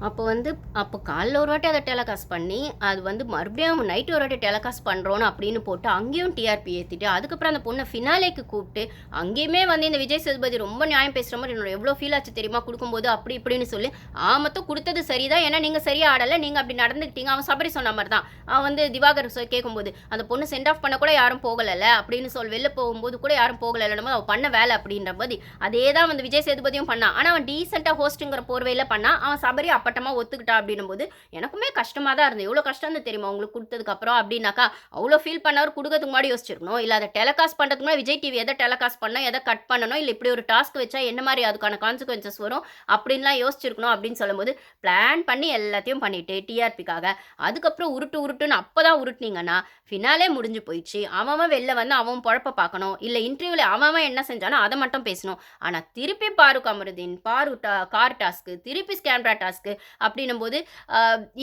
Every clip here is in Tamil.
அப்போ வந்து அப்போ காலைல ஒரு வாட்டி அதை டெலகாஸ்ட் பண்ணி அது வந்து மறுபடியும் நைட்டு ஒரு வாட்டி டெலகாஸ்ட் பண்ணுறோன்னு அப்படின்னு போட்டு அங்கேயும் டிஆர்பி ஏற்றிட்டு அதுக்கப்புறம் அந்த பொண்ணை ஃபினாலேக்கு கூப்பிட்டு அங்கேயுமே வந்து இந்த விஜய் சேதுபதி ரொம்ப நியாயம் பேசுகிற மாதிரி என்னோட எவ்வளோ ஃபீல் ஆச்சு தெரியுமா? கொடுக்கும்போது அப்படி இப்படின்னு சொல்லி ஆமத்தும் கொடுத்தது சரிதான். ஏன்னா நீங்கள் சரியாக ஆடலை நீங்கள் அப்படி நடந்துக்கிட்டீங்க. அவன் சபரி சொன்ன மாதிரி தான் அவன் வந்து திவாகர் சொ- கேட்கும்போது அந்த பொண்ணு சென்ட் ஆஃப் பண்ண கூட யாரும் போகலைல்ல அப்படின்னு சொல்லி வெளில போகும்போது கூட யாரும் போகலைன்னு அவன் பண்ண வேலை அப்படின்ற மாதிரி அதே தான் வந்து விஜய் சேதுபதியும் பண்ணான். ஆனால் அவன் டீசெண்டாக ஹோஸ்ட்டுங்கிற போர்வையில் பண்ணான். அவன் சபரி அப்போ அப்பட்டமாக ஒத்துக்கிட்டா அப்படின்னும் போது எனக்குமே கஷ்டமாக தான் இருந்தது. எவ்வளோ கஷ்டம் தெரியுமா உங்களுக்கு கொடுத்ததுக்கப்புறம் அப்படின்னாக்கா அவ்வளோ ஃபீல் பண்ணவர் கொடுக்கறதுக்கு முன்னாடி யோசிச்சிருக்கணும். இல்லை அதை டெலகாஸ்ட் பண்ணுறதுக்கு முன்னாடி விஜய் டிவி எதை டெலகாஸ்ட் பண்ணணும் எதை கட் பண்ணணும் இல்லை இப்படி ஒரு டாஸ்க் வச்சா என்ன மாதிரி அதுக்கான கான்சிக்வன்சஸ் வரும் அப்படின்லாம் யோசிச்சிருக்கணும் அப்படின்னு சொல்லும்போது பிளான் பண்ணி எல்லாத்தையும் பண்ணிட்டு டிஆர்பிக்காக அதுக்கப்புறம் உருட்டு உருட்டுன்னு அப்போ தான் உருட்டுனீங்கன்னா ஃபினாலே முடிஞ்சு போயிடுச்சு. அவன் வெளில வந்து அவன் பொழப்ப பார்க்கணும். இல்லை இன்டர்வியூவில் அவன் அவன் என்ன செஞ்சானோ அதை மட்டும் பேசணும். ஆனால் திருப்பி பாரு கமருதீன். பாரு டா கார் டாஸ்க்கு திருப்பி ஸ்கேம்ரா டாஸ்க்கு அப்படின்னும் போது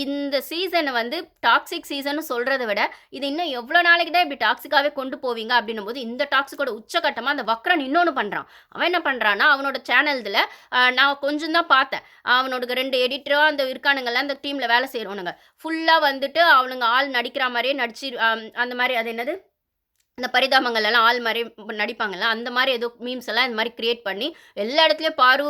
இந்த சீசனை வந்து டாக்ஸிக் சீசன் சொல்கிறத விட இது இன்னும் எவ்வளோ நாளைக்கு தான் இப்படி டாக்ஸிக்காகவே கொண்டு போவீங்க அப்படின்னும் போது இந்த டாக்ஸிக்கோட உச்சகட்டமாக அந்த வக்ரன் இன்னொன்று பண்ணுறான் அவன் என்ன பண்ணுறான்னா அவனோட சேனல்தில் நான் கொஞ்சம் தான் பார்த்தேன். அவனோட ரெண்டு எடிட்டராக அந்த இருக்கானுங்கள்ல அந்த டீமில் வேலை செய்கிறவனுங்க ஃபுல்லாக வந்துட்டு அவனுங்க ஆள் நடிக்கிற மாதிரியே நடிச்சு அந்த மாதிரி அது என்னது? இந்த பரிதாபங்கள் எல்லாம் ஆள் மாதிரி நடிப்பாங்கல்ல அந்த மாதிரி ஏதோ மீம்ஸ் எல்லாம் இந்த மாதிரி கிரியேட் பண்ணி எல்லா இடத்துலையும் பாரு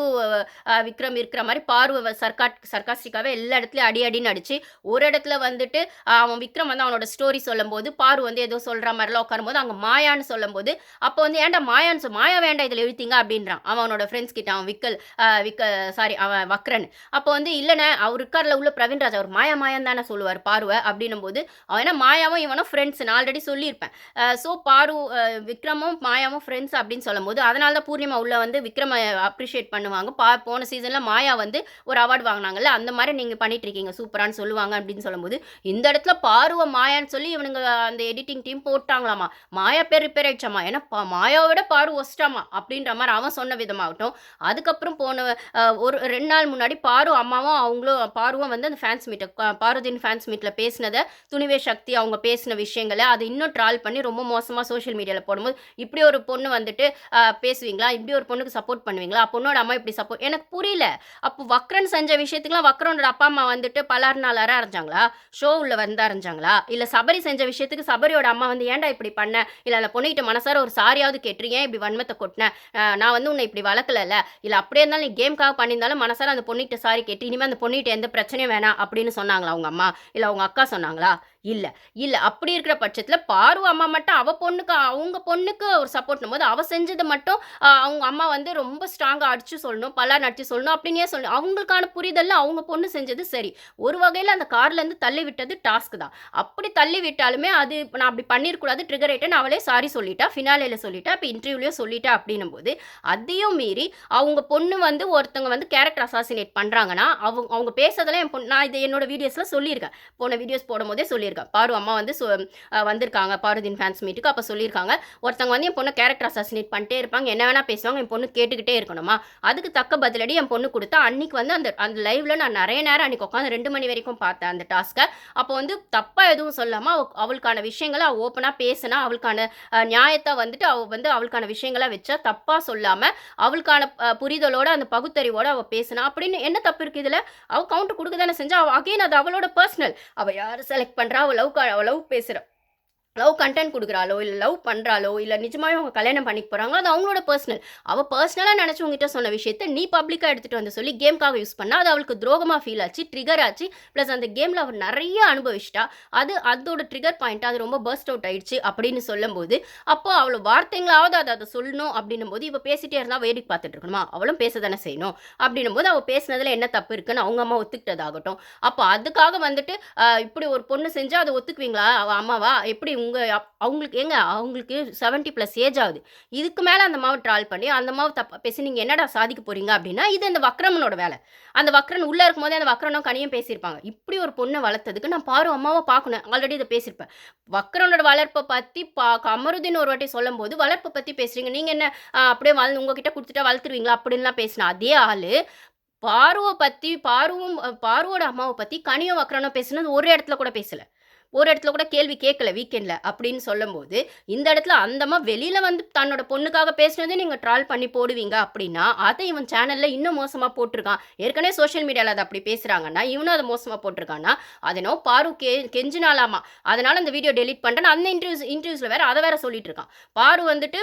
விக்ரம் இருக்கிற மாதிரி பாரு சர்க்கா சர்க்காஸ்டிக்காகவே எல்லா இடத்துலையும் அடி அடின்னு அடிச்சு ஒரு இடத்துல வந்துட்டு அவன் விக்ரம் வந்து அவனோட ஸ்டோரி சொல்லும்போது பாரு வந்து ஏதோ சொல்கிற மாதிரிலாம் உட்காரும்போது அங்கே மாயான்னு சொல்லும்போது அப்போ வந்து ஏன்டா மாயான்னு சொல் மாயா வேண்டாம் இதில் எழுத்திங்க அப்படின்றான். அவன் அவனோட ஃப்ரெண்ட்ஸ் கிட்ட அவன் விக்கல் விக்க சாரி அவன் வக்ரன். அப்போ வந்து இல்லைண்ணே அவர் இருக்கார்ல உள்ள பிரவீன்ராஜ் அவர் மாயா மாயான்னு தானே சொல்லுவார் பார்வை அப்படின்னும் போது அவன் மாயாவும் இவனும் ஃப்ரெண்ட்ஸ் நான் ஆல்ரெடி சொல்லியிருப்பேன். ஸோ பாரு விக்ரமும் மாயாவும் ஃப்ரெண்ட்ஸ் அப்படின்னு சொல்லும்போது அதனால தான் பூர்ணிமா உள்ள வந்து விக்ரம அப்ரிஷியேட் பண்ணுவாங்க. பா போன சீசனில் மாயா வந்து ஒரு அவார்டு வாங்கினாங்கல்ல அந்த மாதிரி நீங்கள் பண்ணிட்டு இருக்கீங்க சூப்பரான்னு சொல்லுவாங்க அப்படின்னு சொல்லும்போது இந்த இடத்துல பாருவ மாயான்னு சொல்லி இவனுங்க அந்த எடிட்டிங் டீம் போட்டாங்களாமா. மாயா பேர் ரிப்பேர் ஆயிடுச்சாமா. ஏன்னா மாயாவை விட பாரு ஒஸ்டாமா அப்படின்ற மாதிரி அவன் சொன்ன விதமாகட்டும். அதுக்கப்புறம் போன ஒரு ரெண்டு நாள் முன்னாடி பாரு அம்மாவும் அவங்களும் பாருவும் வந்து அந்த ஃபேன்ஸ் மீட்டை பாரதியின் ஃபேன்ஸ் மீட்டில் பேசினதை துணிவே சக்தி அவங்க பேசின விஷயங்களை அதை இன்னும் ட்ரால் பண்ணி ரொம்ப மோசமாக சோஷியல் மீடியாவில் போடும்போது இப்படி ஒரு பொண்ணு வந்துட்டு பேசுவீங்களா? இப்படி ஒரு பொண்ணுக்கு சப்போர்ட் பண்ணுவீங்களா? பொண்ணோட அம்மா இப்படி சப்போர்ட் எனக்கு புரியல. அப்போ வக்ரன் செஞ்ச விஷயத்துக்குலாம் வக்ரனோட அப்பா அம்மா வந்துட்டு பலார் நாளார அரைஞ்சாங்களா ஷோ உள்ள வந்து அரைஞ்சாங்களா இல்லை சபரி செஞ்ச விஷயத்துக்கு சபரியோட அம்மா வந்து ஏன்டா இப்படி பண்ண? இல்லை அந்த பொண்ணுகிட்ட மனசார ஒரு சாரியாவது கேட்டு ஏன் இப்படி வன்மத்தை கொட்டினேன் நான் வந்து உன்னை இப்படி வளர்க்கலல்ல. இல்லை அப்படியே இருந்தாலும் நீ கேம்காக பண்ணியிருந்தாலும் மனசார அந்த பொண்ணுகிட்ட சாரி கேட்டு இனிமேல் அந்த பொண்ணுகிட்ட எந்த பிரச்சனையும் வேணாம் அப்படின்னு சொன்னாங்களா அவங்க அம்மா? இல்லை அவங்க அக்கா சொன்னாங்களா? இல்லை இல்லை. அப்படி இருக்கிற பட்சத்தில் பார்வ அம்மா மட்டும் அவள் பொண்ணுக்கு அவங்க பொண்ணுக்கு ஒரு சப்போர்ட் போது அவள் செஞ்சதை மட்டும் அவங்க அம்மா வந்து ரொம்ப ஸ்ட்ராங்காக அடிச்சு சொல்லணும் பலா நடிச்சு சொல்லணும் அப்படின்னே சொல்லணும். அவங்களுக்கான புரிதலில் அவங்க பொண்ணு செஞ்சது சரி. ஒரு வகையில் அந்த கார்லேருந்து தள்ளி விட்டது டாஸ்க் தான். அப்படி தள்ளி விட்டாலுமே அது நான் அப்படி பண்ணிருக்கூடாது ட்ரிகர் ஆகிட்டேன் அவளே சாரி சொல்லிட்டா ஃபினாலேயில் சொல்லிட்டா இப்போ இன்டர்வியூலையும் சொல்லிட்டா அப்படின்னும் போது அதையும் மீறி அவங்க பொண்ணு வந்து ஒருத்தவங்க வந்து கேரக்டர் அசாசினேட் பண்ணுறாங்கன்னா அவங்க அவங்க பேசுறதெல்லாம் என் பொண்ணு நான் இதை என்னோட வீடியோஸில் சொல்லியிருக்கேன். போன வீடியோஸ் போடும்போதே சொல்லியிருக்கேன். பாரு அம்மா வந்து சொ- வந்திருக்காங்க. பாருதின் ஃபேன்ஸ் மீட்டுக்கு அப்போ சொல்லியிருக்காங்க ஒருத்தவங்க வந்து என் பொண்ணை கேரக்டர் அசாசினேட் பண்ணிட்டே இருப்பாங்க. என்ன வேணா பேசுவாங்க. என் பொண்ணு கேட்டுக்கிட்டே இருக்கணுமா? அதுக்கு தக்க பதிலடி என் பொண்ணு கொடுத்தா அன்னைக்கு வந்து அந்த அந்த லைவ்ல நான் நிறைய நேரம் அன்னைக்கு உட்காந்து ரெண்டு மணி வரைக்கும் பார்த்தேன் அந்த டாஸ்க்கை அப்போ வந்து தப்பாக எதுவும் சொல்லாமல் அவ அவளுக்கான விஷயங்களை அவள் ஓப்பனாக பேசினா அவளுக்கான நியாயத்தை வந்துட்டு அவள் வந்து அவளுக்கான விஷயங்களை வச்சா தப்பாக சொல்லாமல் அவளுக்கான புரிதலோட அந்த பகுத்தறிவோட அவள் பேசினா. அப்படின்னு என்ன தப்பு இருக்குது இதில்? அவள் கவுண்ட் கொடுக்க தானே செஞ்சா அவள் அகைன் அது அவளோட பர்சனல் அவள் யார் செலக்ட் பண்ணுறா அவ்வளவுக்கு லவ் பேசுறோம். லவ் கண்டென்ட் கொடுக்குறாளோ இல்லை லவ் பண்ணுறாளோ இல்லை நிஜமாவே அவங்க கல்யாணம் பண்ணிக்க போகிறாங்களோ அது அவங்களோட பர்சனல் அவள் பர்சனலாக நினச்சி உங்ககிட்ட சொன்ன விஷயத்த நீ பப்ளிக்காக எடுத்துகிட்டு வந்து சொல்லி கேம்க்காக யூஸ் பண்ணால் அது அவளுக்கு துரோகமாக ஃபீல் ஆச்சு ட்ரிகர் ஆச்சு. ப்ளஸ் அந்த கேமில் அவள் நிறைய அனுபவிச்சிட்டா. அது அதோட ட்ரிகர் பாயிண்ட் அது ரொம்ப பர்ஸ்ட் அவுட் ஆயிடுச்சு அப்படின்னு சொல்லும்போது அப்போ அவளை வார்த்தைங்களாவது அதை அதை சொல்லணும் அப்படின்னும் போது இப்போ பேசிட்டே இருந்தால் வேடிக்கை பார்த்துட்டு இருக்கணுமா? அவளும் பேச தானே செய்யணும்? அப்படின்னும் போது அவள் பேசினதில் என்ன தப்பு இருக்குன்னு அவங்க அம்மா ஒத்துக்கிட்டதாகட்டும். அப்போ அதுக்காக வந்துட்டு இப்படி ஒரு பொண்ணு செஞ்சால் அதை ஒத்துக்குவீங்களா? அவள் அம்மாவா? எப்படி உங்கள் அவங்களுக்கு ஏங்க அவங்களுக்கு செவன்ட்டி ப்ளஸ் ஏஜ் ஆகுது. இதுக்கு மேலே அந்த மாவை ட்ரால் பண்ணி அந்த மாவு தப்பா பேசி நீங்கள் என்னடா சாதிக்க போகிறீங்க அப்படின்னா இது அந்த வக்ரமனோட வேலை. அந்த வக்ரன் உள்ளே இருக்கும்போதே அந்த வக்ரனும் கனியும் பேசியிருப்பாங்க. இப்படி ஒரு பொண்ணை வளர்த்ததுக்கு நான் பாரு அம்மாவை பார்க்கணும். ஆல்ரெடி இதை பேசியிருப்பேன். வக்ரனோட வளர்ப்பை பற்றி பா கமருதின் ஒரு வாட்டி சொல்லும்போது வளர்ப்பை பற்றி பேசுகிறீங்க நீங்கள் என்ன அப்படியே வளர்ந்து உங்ககிட்ட கொடுத்துட்டா வளர்த்துருவீங்களா? அப்படின்லாம் பேசினா அதே ஆள் பார்வை பற்றி பார்வும் பார்வோட அம்மாவை பற்றி கனியும் வக்ரனும் பேசுனது ஒரு இடத்துல கூட பேசலை. ஒரு இடத்துல கூட கேள்வி கேட்கல வீக்கெண்டில் அப்படின்னு சொல்லும்போது இந்த இடத்துல அந்தம்மா வெளியில் வந்து தன்னோட பொண்ணுக்காக பேசினதே நீங்கள் ட்ரால் பண்ணி போடுவீங்க அப்படின்னா அதை இவன் சேனலில் இன்னும் மோசமாக போட்டிருக்கான். ஏற்கனவே சோஷியல் மீடியாவில் அதை அப்படி பேசுகிறாங்கன்னா இவனும் அதை மோசமாக போட்டிருக்கான்னா அதனோ பாரு கே கெஞ்சினாலாமா. அதனால் அந்த வீடியோ டெலிட் பண்ணிட்டேன் அந்த இன்டர்வியூஸ் இன்டர்வியூஸில் வேறு அதை வேற சொல்லிட்டு இருக்கான். பாரு வந்துட்டு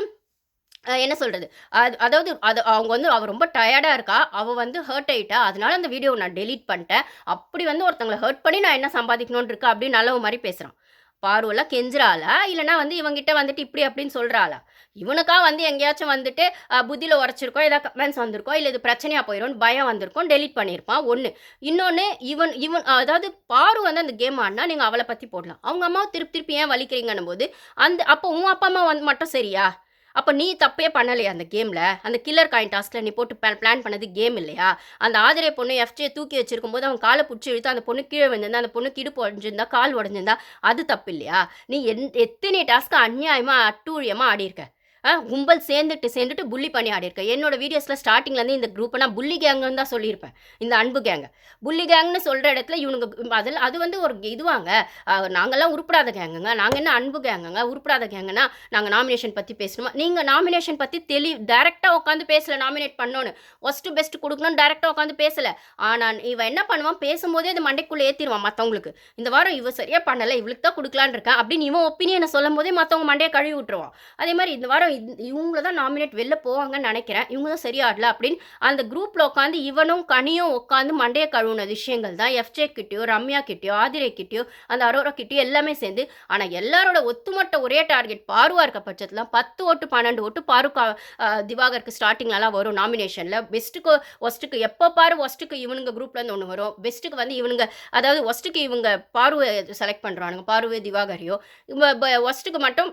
என்ன சொல்கிறது அது அதாவது அது அவங்க வந்து அவள் ரொம்ப டயர்டாக இருக்கா? அவள் வந்து ஹர்ட் ஆயிட்டா? அதனால அந்த வீடியோவை நான் டெலீட் பண்ணிட்டேன். அப்படி வந்து ஒருத்தங்களை ஹர்ட் பண்ணி நான் என்ன சம்பாதிக்கணும்னு இருக்கா? அப்படின்னு நல்ல மாதிரி பேசுகிறான் பார்வெல்லாம் கெஞ்சுறாளா? இல்லைனா வந்து இவங்கிட்ட வந்துட்டு இப்படி அப்படின்னு சொல்கிறாளா இவனுக்கா வந்து எங்கேயாச்சும் வந்துட்டு புதியில் புத்தியில் உரைச்சிருக்கோம் ஏதாவது கமெண்ட்ஸ் வந்திருக்கோம் இல்லை இது பிரச்சனையாக போயிடும் பயம் வந்திருக்கும் டெலிட் பண்ணியிருப்பான். ஒன்று இன்னொன்று இவன் இவன் அதாவது பாரு வந்து அந்த கேம் ஆடினா நீங்கள் அவளை பற்றி போடலாம். அவங்க அம்மாவை திருப்பி திருப்பி ஏன் வலிக்கிறீங்கன்னும் போது அந்த அப்போ உன் அப்பா அம்மா வந்து மட்டும் சரியா? அப்போ நீ தப்பே பண்ணலையா அந்த கேமில்? அந்த கில்லர் காயின் டாஸ்கில் நீ போட்டு பிளான் பண்ணது கேம் இல்லையா? அந்த ஆதிரை பொண்ணு எஃப்ஜே தூக்கி வச்சிருக்கும் போது அவன் காலை பிடிச்சி இழுத்து அந்த பொண்ணு கீழே விழுந்திருந்தா அந்த பொண்ணு கிடுப்பு உடஞ்சிருந்தா கால் உடஞ்சிருந்தா அது தப்பு இல்லையா? நீ என் எத்தனை டாஸ்க்கு அநியாயமாக அட்டூழியமாக ஆடியிருக்க? கும்பல் சேர்ந்துட்டு சேர்ந்துட்டு புள்ளி பண்ணி ஆடியிருக்கேன் என்னோட வீடியோஸில் ஸ்டார்டிங்லேருந்து இந்த குரூப்பை நான் புள்ளி கேங்குன்னு தான் சொல்லியிருப்பேன். இந்த அன்பு கேங்க புள்ளி கேங்னு சொல்கிற இடத்துல இவனுங்க அதில் அது வந்து ஒரு இதுவாங்க. நாங்கள்லாம் நாங்கெல்லாம் உருப்படாத கேங்குங்க நாங்கள் என்ன அன்பு கேங்குங்க உருப்படாத கேங்குன்னா நாங்கள் நாமினேஷன் பற்றி பேசணுமா? நீங்கள் நாமினேஷன் பற்றி தெளி டேரெக்டாக உட்காந்து பேசலை நாமினேட் பண்ணோன்னு. ஃபஸ்ட்டு பெஸ்ட் கொடுக்கணும்னு டேரெக்டாக உட்காந்து பேசலை. ஆனால் இவன் என்ன பண்ணுவான்? பேசும்போதே அது மண்டைக்குள்ளே ஏற்றிடுவான் மற்றவங்களுக்கு இந்த வாரம் இவ சரியாக பண்ணலை இவளுக்கு தான் கொடுக்கலான்னு இருக்கேன் அப்படின்னு இவன் ஒப்பீனியனை சொல்லும் போதே மற்றவங்க மண்டையை கழுவி விட்டுருவான். அதே மாதிரி இந்த வாரம் இவங்கள தான் நாமினேட் வெளில போவாங்கன்னு நினைக்கிறேன். இவங்க தான் சரியாடல அப்படின்னு அந்த குரூப்பில் உட்காந்து இவனும் கனியும் உட்காந்து மண்டையை கழுவுன விஷயங்கள் தான். எஃப்ஜே கிட்டயோ ரம்யா கிட்டயோ ஆதிரை கிட்டயோ அந்த அரோரா கிட்டயோ எல்லாமே சேர்ந்து ஆனால் எல்லாரோட ஒத்துமொட்ட ஒரே டார்கெட் பாருவா இருக்க பட்சத்தில் பத்து ஓட்டு பன்னெண்டு ஓட்டு பாரு திவாகருக்கு ஸ்டார்டிங்லலாம் வரும் நாமினேஷனில் பெஸ்ட்டுக்கு ஒஸ்ட்டுக்கு எப்போ பாரு ஒஸ்ட்டுக்கு இவனுங்க குரூப்லேருந்து ஒன்று வரும். பெஸ்ட்டுக்கு வந்து இவனுங்க அதாவது ஒஸ்ட்டுக்கு இவங்க பாருவை செலக்ட் பண்ணுறானுங்க பாருவே திவாகரையோ. ஒஸ்ட்டுக்கு மட்டும்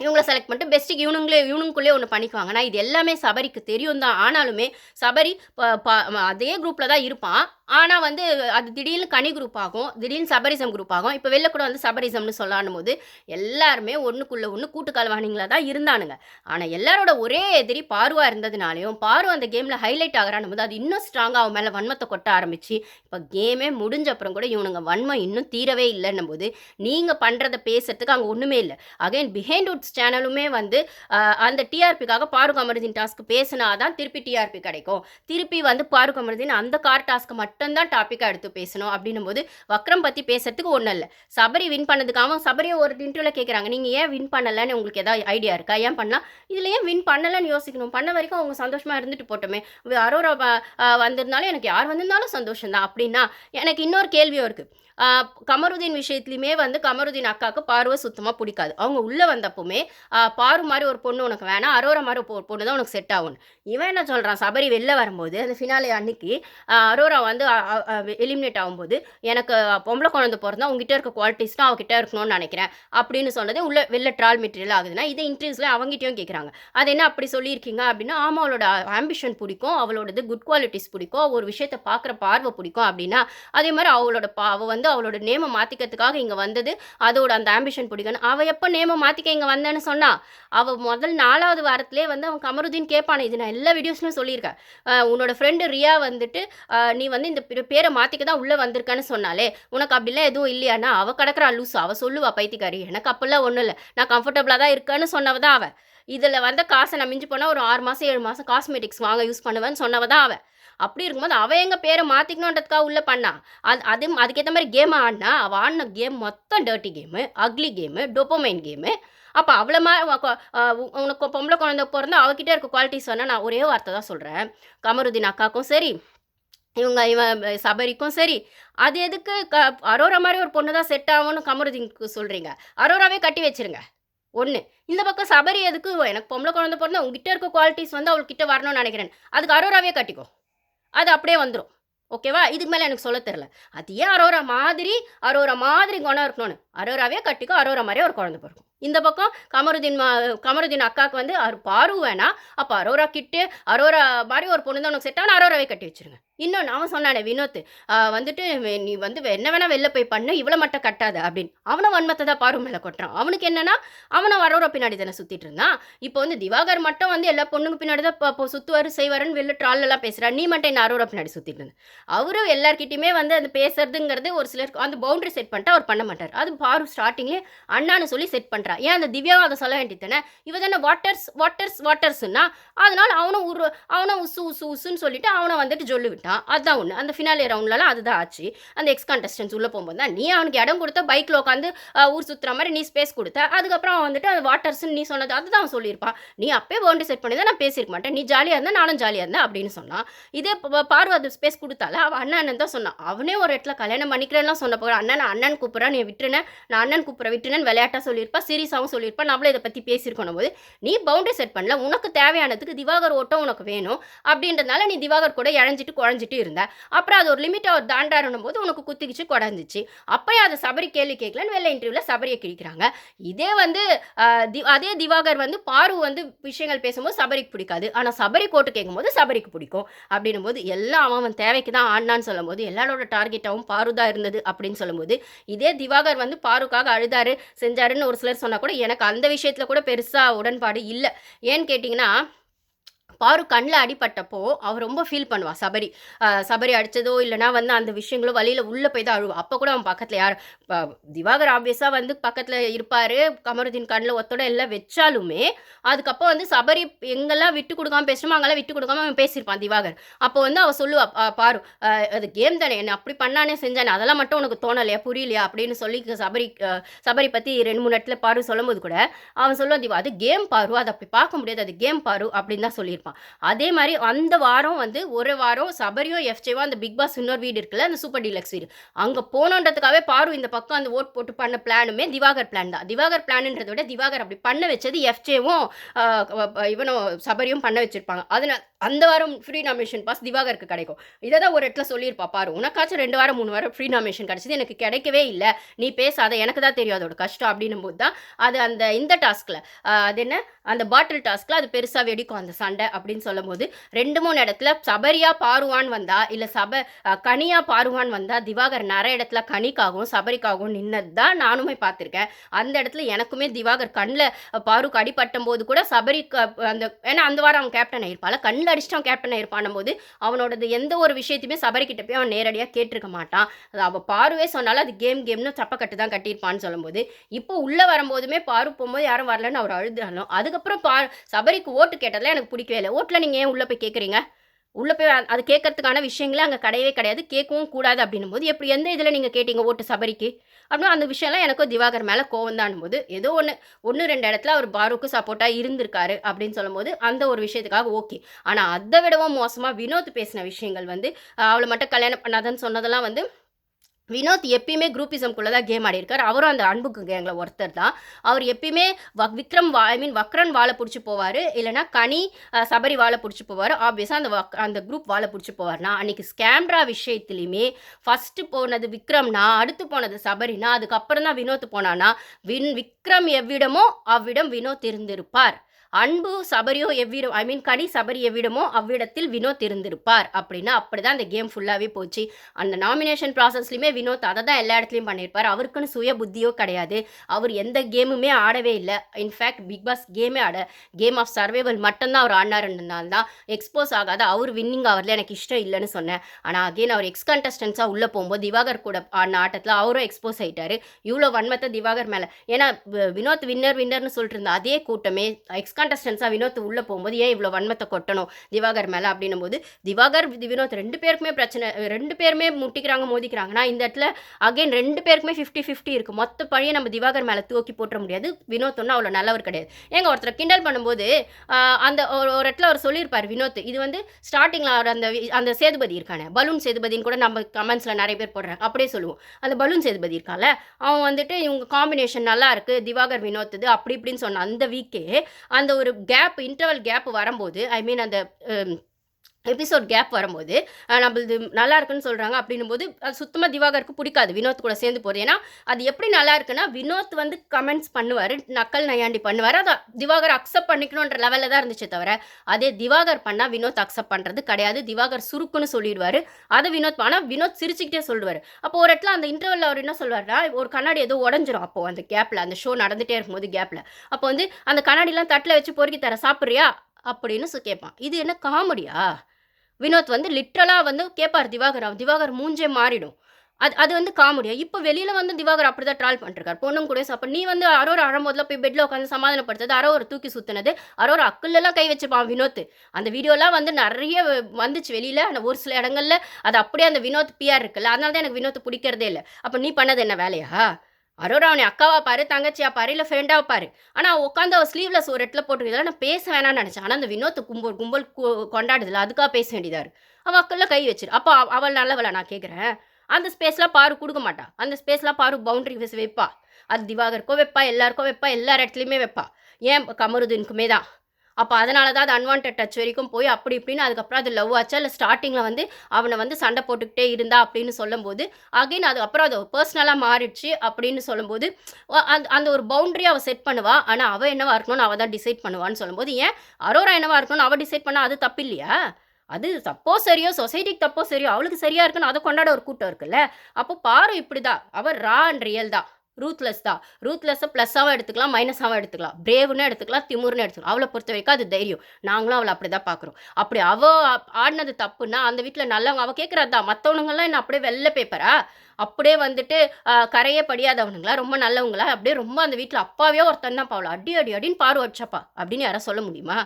இவங்களை செலக்ட் பண்ணிட்டு பெஸ்ட்டுக்கு இவனுங்களே இவனுக்குள்ளே ஒன்று பண்ணிக்குவாங்க. நான் இது எல்லாமே சபரிக்கு தெரியும் தான். ஆனாலுமே சபரி ப- அதே குரூப்பில் தான் இருப்பான். ஆனால் வந்து அது திடீர்னு கனி குரூப் ஆகும். திடீர்னு சபரிசம் குரூப் ஆகும். இப்போ வெளில கூட வந்து சபரிசம்னு சொல்லானும் போது எல்லாருமே ஒன்றுக்குள்ளே ஒன்று கூட்டு கலவாணிங்களாக தான் இருந்தானுங்க. ஆனால் எல்லாரோட ஒரே எதிரி பார்வா இருந்ததுனாலையும் பாரு அந்த கேமில் ஹைலைட் ஆகிறானும் போது அது இன்னும் ஸ்ட்ராங்காக அவன் மேலே வன்மத்தை கொட்ட ஆரம்பிச்சு இப்போ கேமே முடிஞ்ச அப்புறம் கூட இவனுங்க வன்மம் இன்னும் தீரவே இல்லைன்னும் போது நீங்கள் பண்ணுறத பேசுறதுக்கு அங்கே ஒன்றுமே இல்லை. அகைன் பிஹைண்ட் சேனலுமே வந்து அந்த டிஆர்பிக்காக பாரு கமருதீன் டாஸ்க் பேசினா தான் திருப்பி டிஆர்பி கிடைக்கும். திருப்பி வந்து பாரு கமருதீன் அந்த கார் டாஸ்க்கு மட்டும்தான் டாப்பிக்காக எடுத்து பேசணும் அப்படின்னும் போது வக்ரம் பற்றி பேசுறதுக்கு ஒன்றும் இல்லை. சபரி வின் பண்ணதுக்காக சபரியை ஒரு இன்டர்வியூவில் கேட்குறாங்க நீங்கள் ஏன் வின் பண்ணலைன்னு உங்களுக்கு ஏதாவது ஐடியா இருக்கா? ஏன் பண்ணலாம் இதில் ஏன் வின் பண்ணலைன்னு யோசிக்கணும். பண்ண வரைக்கும் அவங்க சந்தோஷமாக இருந்துட்டு போட்டோமே. அரோரா வ- வந்திருந்தாலும் எனக்கு யார் வந்திருந்தாலும் சந்தோஷம் தான் அப்படின்னா எனக்கு இன்னொரு கேள்வியும் இருக்குது கமருதீன் விஷயத்துலையுமே வந்து கமருதீன் அக்காவுக்கு பார்வை சுத்தமாக பிடிக்காது. அவங்க உள்ளே வந்தப்போமே பாரு மாதிரி ஒரு பொண்ணு உனக்கு வேணாம். அரோரா மாதிரி ஒரு பொண்ணு தான் உனக்கு செட் ஆகும் இவன் என்ன சொல்கிறான் சபரி வெளில வரும்போது அந்த ஃபினாலே அன்னைக்கு அரோரா வந்து எலிமினேட் ஆகும்போது எனக்கு பொம்பளை குழந்தை பிறந்தா உங்ககிட்ட இருக்க குவாலிட்டிஸ் தான் அவகிட்ட இருக்கணும்னு நினைக்கிறேன் அப்படின்னு சொன்னது உள்ள வெளில ட்ரால் மெட்டீரியல் ஆகுதுன்னா இதை இன்டர்வியூஸில் அவங்ககிட்டயும் கேட்குறாங்க அது என்ன அப்படி சொல்லியிருக்கீங்க அப்படின்னா ஆமாம் அவளோட ஆம்பிஷன் பிடிக்கும் அவளோடது குட் குவாலிட்டிஸ் பிடிக்கும் ஒரு விஷயத்தை பார்க்குற பார்வை பிடிக்கும் அப்படின்னா அதே மாதிரி அவளோட பா அவள் வந்து அவளோட நேமை மாற்றிக்கிறதுக்காக இங்கே வந்தது அதோட அந்த ஆம்பிஷன் பிடிக்கணும் அவள் எப்போ நேமை மாற்றிக்க இங்கே வந்தேன்னு சொன்னா அவள் முதல் நாலாவது வாரத்திலே வந்து அவன் கமருதீன் கேட்பானே இது நான் எல்லா வீடியோஸ்லையும் சொல்லியிருக்கேன். உன்னோட ஃப்ரெண்டு ரியா வந்துட்டு நீ வந்து இந்த பேரை மாற்றிக்க தான் உள்ளே வந்திருக்கேன்னு சொன்னாலே உனக்கு அப்படிலாம் எதுவும் இல்லையானா அவள் கிடக்குறா லூஸ் அவள் சொல்லுவா பைத்தியக்காரி. எனக்கு அப்போல்லாம் ஒன்றும் இல்லை. நான் கம்ஃபர்டபுளாக தான் இருக்கேன்னு சொன்னவ தான் அவள் இதில் வந்த காசை நான் மிஞ்சி போனால் ஒரு ஆறு மாதம் ஏழு மாதம் காஸ்மெட்டிக்ஸ் வாங்க யூஸ் பண்ணுவேன்னு சொன்னவ தான் அவள் அப்படி இருக்கும்போது அவள் எங்கள் பேரை மாற்றிக்கணுன்றதுக்காக உள்ளே பண்ணா? அது அது அதுக்கேற்ற மாதிரி கேம் ஆடினா அவள் ஆடின கேம் மொத்தம் dirty game ugly game dopamine game அப்போ அவ்வளோ மாதிரி உனக்கு பொம்பளை குழந்தை பிறந்தா அவகிட்ட இருக்க குவாலிட்டிஸ் வேணால் நான் ஒரே வார்த்தை தான் சொல்கிறேன் கமருதீன் அக்காக்கும் சரி இவங்க இவன் சபரிக்கும் சரி. அது எதுக்கு க அரோரா மாதிரி ஒரு பொண்ணு தான் செட் ஆகும்னு கமருதீனுக்கு சொல்கிறீங்க அரோராவே கட்டி வச்சிருங்க. ஒன்று இந்த பக்கம் சபரி எதுக்கு எனக்கு பொம்பளை குழந்தை பிறந்தா உங்ககிட்ட இருக்க குவாலிட்டிஸ் வந்து அவள்கிட்ட வரணும்னு நினைக்கிறேன். அதுக்கு அரோராவே கட்டிக்கோ. அது அப்படியே வந்துடும் ஓகேவா இதுக்கு மேலே எனக்கு சொல்ல தெரில அது ஏன் அரோரா மாதிரி அரோரா மாதிரி குணம் இருக்கணும்னு? அரோராவே கட்டிக்கோ அரோரா மாதிரியே ஒரு குழந்தை பிறக்கும். இந்த பக்கம் கமருதீன் மா- கமருதீன் அக்காவுக்கு வந்து அவர் பாரு வேணாம் அப்போ அரோரா கிட்டே அரோரா மாதிரி ஒரு பொண்ணு தான் உனக்கு செட்டான அரோராவே கட்டி வச்சிருங்க இன்னொன்னு அவன் சொன்னானே வினோத் வந்துட்டு நீ வந்து என்ன வேணா வெளில போய் பண்ணு இவ்வளோ மட்டும் கட்டாத அப்படின்னு. அவனை வன்மத்தை தான் பாரு மேலே கொட்டுறான். அவனுக்கு என்னன்னா அவனை வரோர பின்னாடி தானே சுற்றிட்டு இருந்தான். இப்போ வந்து திவாகர் மட்டும் வந்து எல்லா பொண்ணுக்கு பின்னாடி தான் இப்போ சுற்றுவார் செய்வாருன்னு வெளில ட்ராலெல்லாம் பேசுகிறான் நீ மட்டும் என்ன அரோரா பின்னாடி சுற்றிட்டு இருந்தேன் அவரும் எல்லார்கிட்டையுமே வந்து அந்த பேசுறதுங்கிறது ஒரு சிலர் அந்த பவுண்டரி செட் பண்ணிட்டு அவர் பண்ண மாட்டார். அது பாரு ஸ்டார்டிங்லேயே அண்ணான்னு சொல்லி செட் பண்ணுறான் ஏன் அந்த திவ்யாவும் அதை சொல்ல வேண்டியது தானே? இவ தானே வாட்டர்ஸ் வாட்டர்ஸ் வாட்டர்ஸ்னா அதனால அவனும் உரு அவனும் உசு உசு உசுன்னு சொல்லிட்டு அவனை வந்துட்டு சொல்லி விட்டான் அதுதான் ஒன்று அந்த ஃபினாலே ரவுண்ட்லலாம் அதுதான் ஆச்சு. அந்த எக்ஸ் கண்டஸ்டன்ஸ் உள்ளே போகும்போது தான் நீ அவனுக்கு இடம் கொடுத்த பைக்கில் உட்காந்து ஊர் சுற்றுற மாதிரி நீ ஸ்பேஸ் கொடுத்த. அதுக்கப்புறம் அவன் வந்துட்டு அது வாட்டர்ஸ்னு நீ சொன்னது அதுதான் அவன் சொல்லியிருப்பான். நீ அப்பயே பவுண்டரி செட் பண்ணி தான் நான் பேசியிருக்க மாட்டேன். நீ ஜாலியாக இருந்தால் நானும் ஜாலியாக இருந்தேன் அப்படின்னு சொன்னான். இதே பார்வை அது ஸ்பேஸ் கொடுத்தால அவன் அண்ணன் தான் சொன்னான். அவனே ஒரு இடத்துல கல்யாணம் பண்ணிக்கிறேன்லாம் சொன்ன போகிற அண்ணன் நான் அண்ணன் கூப்பிட்றேன் நீ விட்டுருனே. நான் அண்ணன் கூப்பிட்ற விட்டுருன்னு விளையாட்டாக சொல்லியிருப்பா சீரியஸாகவும் சொல்லியிருப்பா. நம்மளும் இதை பற்றி பேசியிருக்கணும் போது நீ பவுண்டரி செட் பண்ணல உனக்கு தேவையானதுக்கு திவாகர் ஓட்டம் உனக்கு வேணும். அப்படின்றதுனால நீ திவாகர் கூட இழஞ்சிட்டு குழஞ்சிட்டு இருந்தேன் அப்புறம் அது ஒரு லிமிட்டை ஒரு தாண்டாருன்னும் போது உனக்கு குத்திக்கிச்சு குடஞ்சிச்சு அப்பயும் அதை சபரி கேள்வி கேட்கலன்னு வெளில இன்டர்வியூவில் சபரியை கிழிக்கிறாங்க. இதே வந்து தி- அதே திவாகர் வந்து பாரு வந்து விஷயங்கள் பேசும்போது சபரிக்கு பிடிக்காது. ஆனால் சபரி கோட்டு கேட்கும்போது சபரிக்கு பிடிக்கும். அப்படின்னும் போது எல்லாம் அவன் தேவைக்கு தான் ஆடினான்னு சொல்லும்போது எல்லாரோட டார்கெட்டாகவும் பாரு தான் இருந்தது அப்படின்னு சொல்லும்போது இதே திவாகர் வந்து பாருக்காக அழுதாரு செஞ்சாருன்னு ஒரு சிலர் சொன்னால் கூட எனக்கு அந்த விஷயத்தில் கூட பெருசாக உடன்பாடு இல்லை. ஏன்னு கேட்டிங்கன்னா பாரு கண்ணில் அடிபட்டப்போ அவர் ரொம்ப ஃபீல் பண்ணுவாள் சபரி. சபரி அடித்ததோ இல்லைனா வந்து அந்த விஷயங்களோ வழியில் உள்ளே போய் தான் அழுவா. அப்போ கூட அவன் பக்கத்தில் யார் திவாகர் ஆப்வியஸாக வந்து பக்கத்தில் இருப்பார் கமருதீன் கண்ணில் ஒத்தோட எல்லாம் வச்சாலுமே அதுக்கப்புறம் வந்து சபரி எங்கெல்லாம் விட்டு கொடுக்காம பேசணுமோ அங்கெல்லாம் விட்டு கொடுக்காம அவன் பேசியிருப்பான் திவாகர். அப்போ வந்து அவள் சொல்லுவா பாரு அது கேம் தானே என்ன அப்படி பண்ணானே செஞ்சானே அதெல்லாம் மட்டும் உனக்கு தோணலையா புரியலையா? அப்படின்னு சொல்லி சபரி சபரி பற்றி ரெண்டு மூணு இடத்துல பாரு சொல்லும்போது கூட அவன் சொல்லுவான் திவா அது கேம் பாரு அதை அப்படி பார்க்க முடியாது அது கேம் பாரு அப்படின்னு தான் சொல்லியிருப்பான். அதே மாதிரி அந்த வாரம் வந்து ஒரு வாரம் சபரியும் எஃப்ஜேவா அந்த பிக் பாஸ் இன்னொரு வீடு இருக்குல்ல அந்த சூப்பர் டீலக்ஸ் வீடு. அங்கே போனோன்றதுக்காகவே பாரு இந்த பக்கம் அந்த ஓட் போட்டு பண்ண பிளானுமே திவாகர் பிளான் தான். திவாகர் பிளான்ன்றத விட திவாகர் அப்படி பண்ண வச்சது எஃப்ஜேவும் இவனும் சபரியும் பண்ண வச்சிருப்பாங்க. அதனால அந்த வாரம் ஃப்ரீ நாமினேஷன் பாஸ் திவாகருக்கு கிடைக்கும். இதை தான் ஒரு இடத்துல சொல்லியிருப்பா பாரு உனக்காச்சும் ரெண்டு வாரம் மூணு வாரம் ஃப்ரீ நாமினேஷன் கிடச்சிது எனக்கு கிடைக்கவே இல்லை. நீ பேசாத எனக்கு தான் தெரியும் அதோட கஷ்டம் அப்படின்னும் போது தான் அது அந்த இந்த டாஸ்கில் அது என்ன? அந்த பாட்டில் டாஸ்கில் அது பெருசாக வெடிக்கும் அந்த சண்டை அப்படின்னு சொல்லும்போது ரெண்டு மூணு இடத்துல சபரியா பாருவான் வந்தா இல்லை சப கனியாக கனியா பாருவான் வந்தா திவாகர் நிறைய இடத்துல கனிக்காகவும் சபரிக்காகவும் நின்னது தான் நானுமே பார்த்துருக்கேன். அந்த இடத்துல எனக்குமே திவாகர் கண்ணில் பாருக்கு அடிபட்டும் போது கூட சபரிக்கு அந்த ஏன்னா அந்த வாரம் அவன் கேப்டன் ஆயிருப்பாள் கண்ணில் அடிச்சுட்டு அவன் கேப்டன் ஆயிருப்பான் போது அவனோடது எந்த ஒரு விஷயத்தையுமே சபரிக்கிட்ட போய் அவன் நேரடியாக கேட்டிருக்க மாட்டான். அது அவள் பாருவே சொன்னாலும் அது கேம் கேம்னு சப்பக்கட்டு தான் கட்டியிருப்பான்னு சொல்லும்போது இப்போ உள்ளே வரும்போதுமே பாரு போகும்போது யாரும் வரலன்னு அவர் அழுதாலும் அதுக்கப்புறம் பா சபரிக்கு ஓட்டு கேட்டதில் எனக்கு பிடிக்கவே இல்லை. ஓட்டில் நீங்கள் ஏன் உள்ளே போய் கேட்குறீங்க உள்ளே போய் அது கேட்கறதுக்கான விஷயங்களே அங்கே கிடையவே கிடையாது கேட்கவும் கூடாது அப்படின்னும் போது எப்படி எந்த இதில் நீங்கள் கேட்டீங்க ஓட்டு சபரிக்கு? அப்படின்னா அந்த விஷயம்லாம் எனக்கும் திவாகர் மேலே கோவம் தான் போது ஏதோ ஒன்று ஒன்று ரெண்டு இடத்துல அவர் பாருக்கு சப்போர்ட்டாக இருந்திருக்காரு அப்படின்னு சொல்லும்போது அந்த ஒரு விஷயத்துக்காக ஓகே. ஆனால் அதை விடவும் மோசமாக வினோத் பேசின விஷயங்கள் வந்து அவளை மட்டும் கல்யாணம் பண்ணாதன்னு சொன்னதெல்லாம் வந்து வினோத் எப்பயுமே குரூப்பிசம்குள்ளே தான் கேம் ஆடிருக்கார் அவரும் அந்த அன்புக்கு கேங்கில் ஒருத்தர் தான். அவர் எப்பயுமே வக் விக்ரம் வா ஐ மீன் வக்ரன் வாழை பிடிச்சி போவார். இல்லைனா கனி சபரி வாழை பிடிச்சி போவார். ஆப்வியஸாக அந்த வக் அந்த குரூப் வாழை பிடிச்சி போவார்னா அன்றைக்கி ஸ்கேம்ரா விஷயத்துலையுமே ஃபஸ்ட்டு போனது விக்ரம்னா அடுத்து போனது சபரினா அதுக்கப்புறம் தான் வினோத் போனானா வின் விக்ரம் எவ்விடமோ அவ்விடம் வினோத் இருந்திருப்பார். அன்பு சபரியோ எவ்விடம் ஐ மீன் கனி சபரி எவ்விடமோ அவ்விடத்தில் வினோத் இருந்திருப்பார். அப்படின்னா அப்படிதான் அந்த கேம் ஃபுல்லாகவே போச்சு. அந்த நாமினேஷன் ப்ராசஸ்லையுமே வினோத் அதை தான் எல்லா இடத்துலையும் பண்ணியிருப்பார். அவருக்குன்னு சுய புத்தியோ கிடையாது. அவர் எந்த கேமுமே ஆடவே இல்லை. இன்ஃபேக்ட் பிக் பாஸ் கேமே ஆட கேம் ஆஃப் சர்வைவல் மட்டும்தான் அவர் ஆடினாருன்றனால தான் எக்ஸ்போஸ் ஆகாத அவர் வின்னிங் அவரில் எனக்கு இஷ்டம் இல்லைன்னு சொன்னேன். ஆனால் அகெயின் அவர் எக்ஸ் கண்டஸ்டன்ஸாக உள்ளே போகும்போது திவாகர் கூட ஆடின ஆட்டத்தில் அவரும் எக்ஸ்போஸ் ஆகிட்டார் இவ்வளோ வன்மத்தை திவாகர் மேலே ஏன்னா வினோத் வின்னர் வின்னர்னு சொல்லிட்டு இருந்த அதே கூட்டமே எக்ஸ் கண்டஸ்டன்ஸாக வினோத் உள்ளே போகும்போது ஏன் இவ்வளோ வன்மத்தை கொட்டணும் திவாகர் மேலே? அப்படின்னும் போது திவாகர் வினோத் ரெண்டு பேருக்குமே பிரச்சனை ரெண்டு பேருமே முட்டிக்கிறாங்க மோதிக்கிறாங்கன்னா இந்த இடத்துல அகைன் ரெண்டு பேருக்குமே ஃபிஃப்டி ஃபிஃப்டி இருக்குது மொத்த பழியை நம்ம திவாகர் மேலே தூக்கி போட்டுற முடியாது. வினோத் ஒன்றும் அவ்வளோ நல்லவர் கிடையாது. ஏங்க ஒருத்தர் கிண்டல் பண்ணும்போது அந்த ஒரு ஒரு இடத்துல அவர் சொல்லியிருப்பார் வினோத் இது வந்து ஸ்டார்டிங்கில் அவர் அந்த அந்த சேதுபதி இருக்கானே பலூன் சேதுபதின்னு கூட நம்ம கமெண்ட்ஸில் நிறைய பேர் போடுறாங்க அப்படியே சொல்லுவோம். அந்த பலூன் சேதுபதி இருக்கால அவன் வந்துட்டு இவங்க காம்பினேஷன் நல்லா இருக்கு திவாகர் வினோத் இது அப்படி இப்படின்னு சொன்ன அந்த வீக்கே அந்த ஒரு கேப் இன்டர்வல் கேப் வரும்போது ஐ மீன் அந்த um, எபிசோட் கேப் வரும்போது நம்மளது நல்லா இருக்குன்னு சொல்கிறாங்க அப்படின்னும் போது அது சுத்தமாக திவாகருக்கு பிடிக்காது வினோத் கூட சேர்ந்து போகிறது ஏன்னா அது எப்படி நல்லா இருக்குன்னா வினோத் வந்து கமெண்ட்ஸ் பண்ணுவார் நக்கல் நையாண்டி பண்ணுவார். அதை திவாகர் அக்செப்ட் பண்ணிக்கணுன்ற லெவலில் தான் இருந்துச்சே தவிர அதே திவாகர் பண்ணால் வினோத் அக்செப்ட் பண்ணுறது கிடையாது. திவாகர் சுருக்குன்னு சொல்லிடுவார். அதை வினோத் ஆனால் வினோத் சிரிச்சுக்கிட்டே சொல்லுவார். அப்போ ஒரு இடத்துல அந்த இன்டர்வலில் அவர் என்ன சொல்வார்னா ஒரு கண்ணாடி ஏதோ உடஞ்சிரும் அப்போ அந்த கேப்பில் அந்த ஷோ நடந்துகிட்டே இருக்கும்போது கேப்பில் அப்போ வந்து அந்த கண்ணாடிலாம் தட்டில் வச்சு பொறுக்கி தர சாப்பிட்றியா? அப்படின்னு கேட்பான். இது என்ன காமெடியா வினோத் வந்து லிட்ரலாக வந்து கேட்பார் திவாகர் திவாகர் மூஞ்சே மாறிடும். அது அது வந்து காமெடியா? இப்போ வெளியில் வந்து திவாகர் அப்படி தான் ட்ரால் பண்ணிருக்காரு பொண்ணும் கூட அப்போ நீ வந்து அரோர் அறம்போதில் போய் பெட்டில் உட்காந்து சமாதானப்படுத்தது அரோர் தூக்கி சுற்றினது அரோர் அக்குள்ளெல்லாம் கை வச்சிருப்பான் வினோத் அந்த வீடியோலாம் வந்து நிறைய வந்துச்சு வெளியில். அந்த ஒரு சில இடங்கள்ல அது அப்படியே அந்த வினோத் பிஆர் இருக்குல்ல அதனால தான் எனக்கு வினோத் பிடிக்கிறதே இல்லை. அப்போ நீ பண்ணது என்ன? வேலையா? அரோரா அவனை அக்காவா பாரு தங்கச்சியா பாரு இல்லை ஃப்ரெண்டாக பாரு. ஆனால் உட்காந்து அவள் ஸ்லீவ்லெஸ் ஒரு இடத்துல போட்டுருக்கல நான் பேச வேணாம்னு நினச்சேன். ஆனால் அந்த வினோத் கும்பல் கும்பல் கொண்டாடுதில்ல அதுக்காக பேச வேண்டியதா இருக்கு. அவள் அக்கல்ல கை வச்சிரு. அப்போ அவ- அவள் நல்லவளை நான் கேட்குறேன் அந்த ஸ்பேஸ்லாம் பாரு கொடுக்க மாட்டா. அந்த ஸ்பேஸ்லாம் பாரு பவுண்டரி ஃபேஸ் வைப்பா. அது திவாகருக்கோ வைப்பா எல்லாருக்கோ வைப்பா எல்லார் இடத்துலையுமே வைப்பா. ஏன் கமருதுனுக்குமே தான். அப்போ அதனால தான் அது அன்வான்ட் டச் வரைக்கும் போய் அப்படி இப்படின்னு அதுக்கப்புறம் அது லவ் ஆச்சா? இல்லை ஸ்டார்டிங்கில் வந்து அவனை வந்து சண்டை போட்டுக்கிட்டே இருந்தா அப்படின்னு சொல்லும்போது அகைன் அதுக்கப்புறம் அது பர்சனலாக மாறிடுச்சு அப்படின்னு சொல்லும்போது அந்த அந்த ஒரு பவுண்டரி அவள் செட் பண்ணுவா. ஆனால் அவள் என்னவா இருக்கணும்னு அவள் தான் டிசைட் பண்ணுவான்னு சொல்லும்போது ஏன் அரோரா என்னவா இருக்கணும்னு அவள் டிசைட் பண்ணால் அது தப்பு இல்லையா அது தப்போ சரியோ சொசைட்டிக்கு தப்போ சரியோ அவளுக்கு சரியாக இருக்குன்னு அதை கொண்டாட ஒரு கூட்டம் இருக்குல்ல? அப்போ பாரு இப்படி தான் அவள் ரா அண்ட் ரியல் தான். ரூத்லெஸ் தான். ரூத்லெஸ்ஸை ப்ளஸ்ஸாகவும் எடுத்துக்கலாம் மைனஸாகவும் எடுத்துக்கலாம். பிரேவ்னு எடுத்துக்கலாம் திமுர்னு எடுத்துக்கலாம். அவளை பொறுத்த வரைக்கும் அது தைரியம். நாங்களும் அவளை அப்படி தான் பார்க்குறோம். அப்படி அவள் ஆடினது தப்புன்னா அந்த வீட்டில் நல்லவங்க அவள் கேட்குறது தான். மற்றவனுங்கெல்லாம் என்ன அப்படியே வெள்ளை பேப்பரா? அப்படியே வந்துட்டு கரையே படியாதவனுங்களா? ரொம்ப நல்லவங்களா? அப்படியே ரொம்ப அந்த வீட்டில் அப்பாவே ஒருத்தன் தான் பாவல அடி அடி அடின்னு பாரு வச்சப்பா அப்படின்னு யாரும் சொல்ல முடியுமா?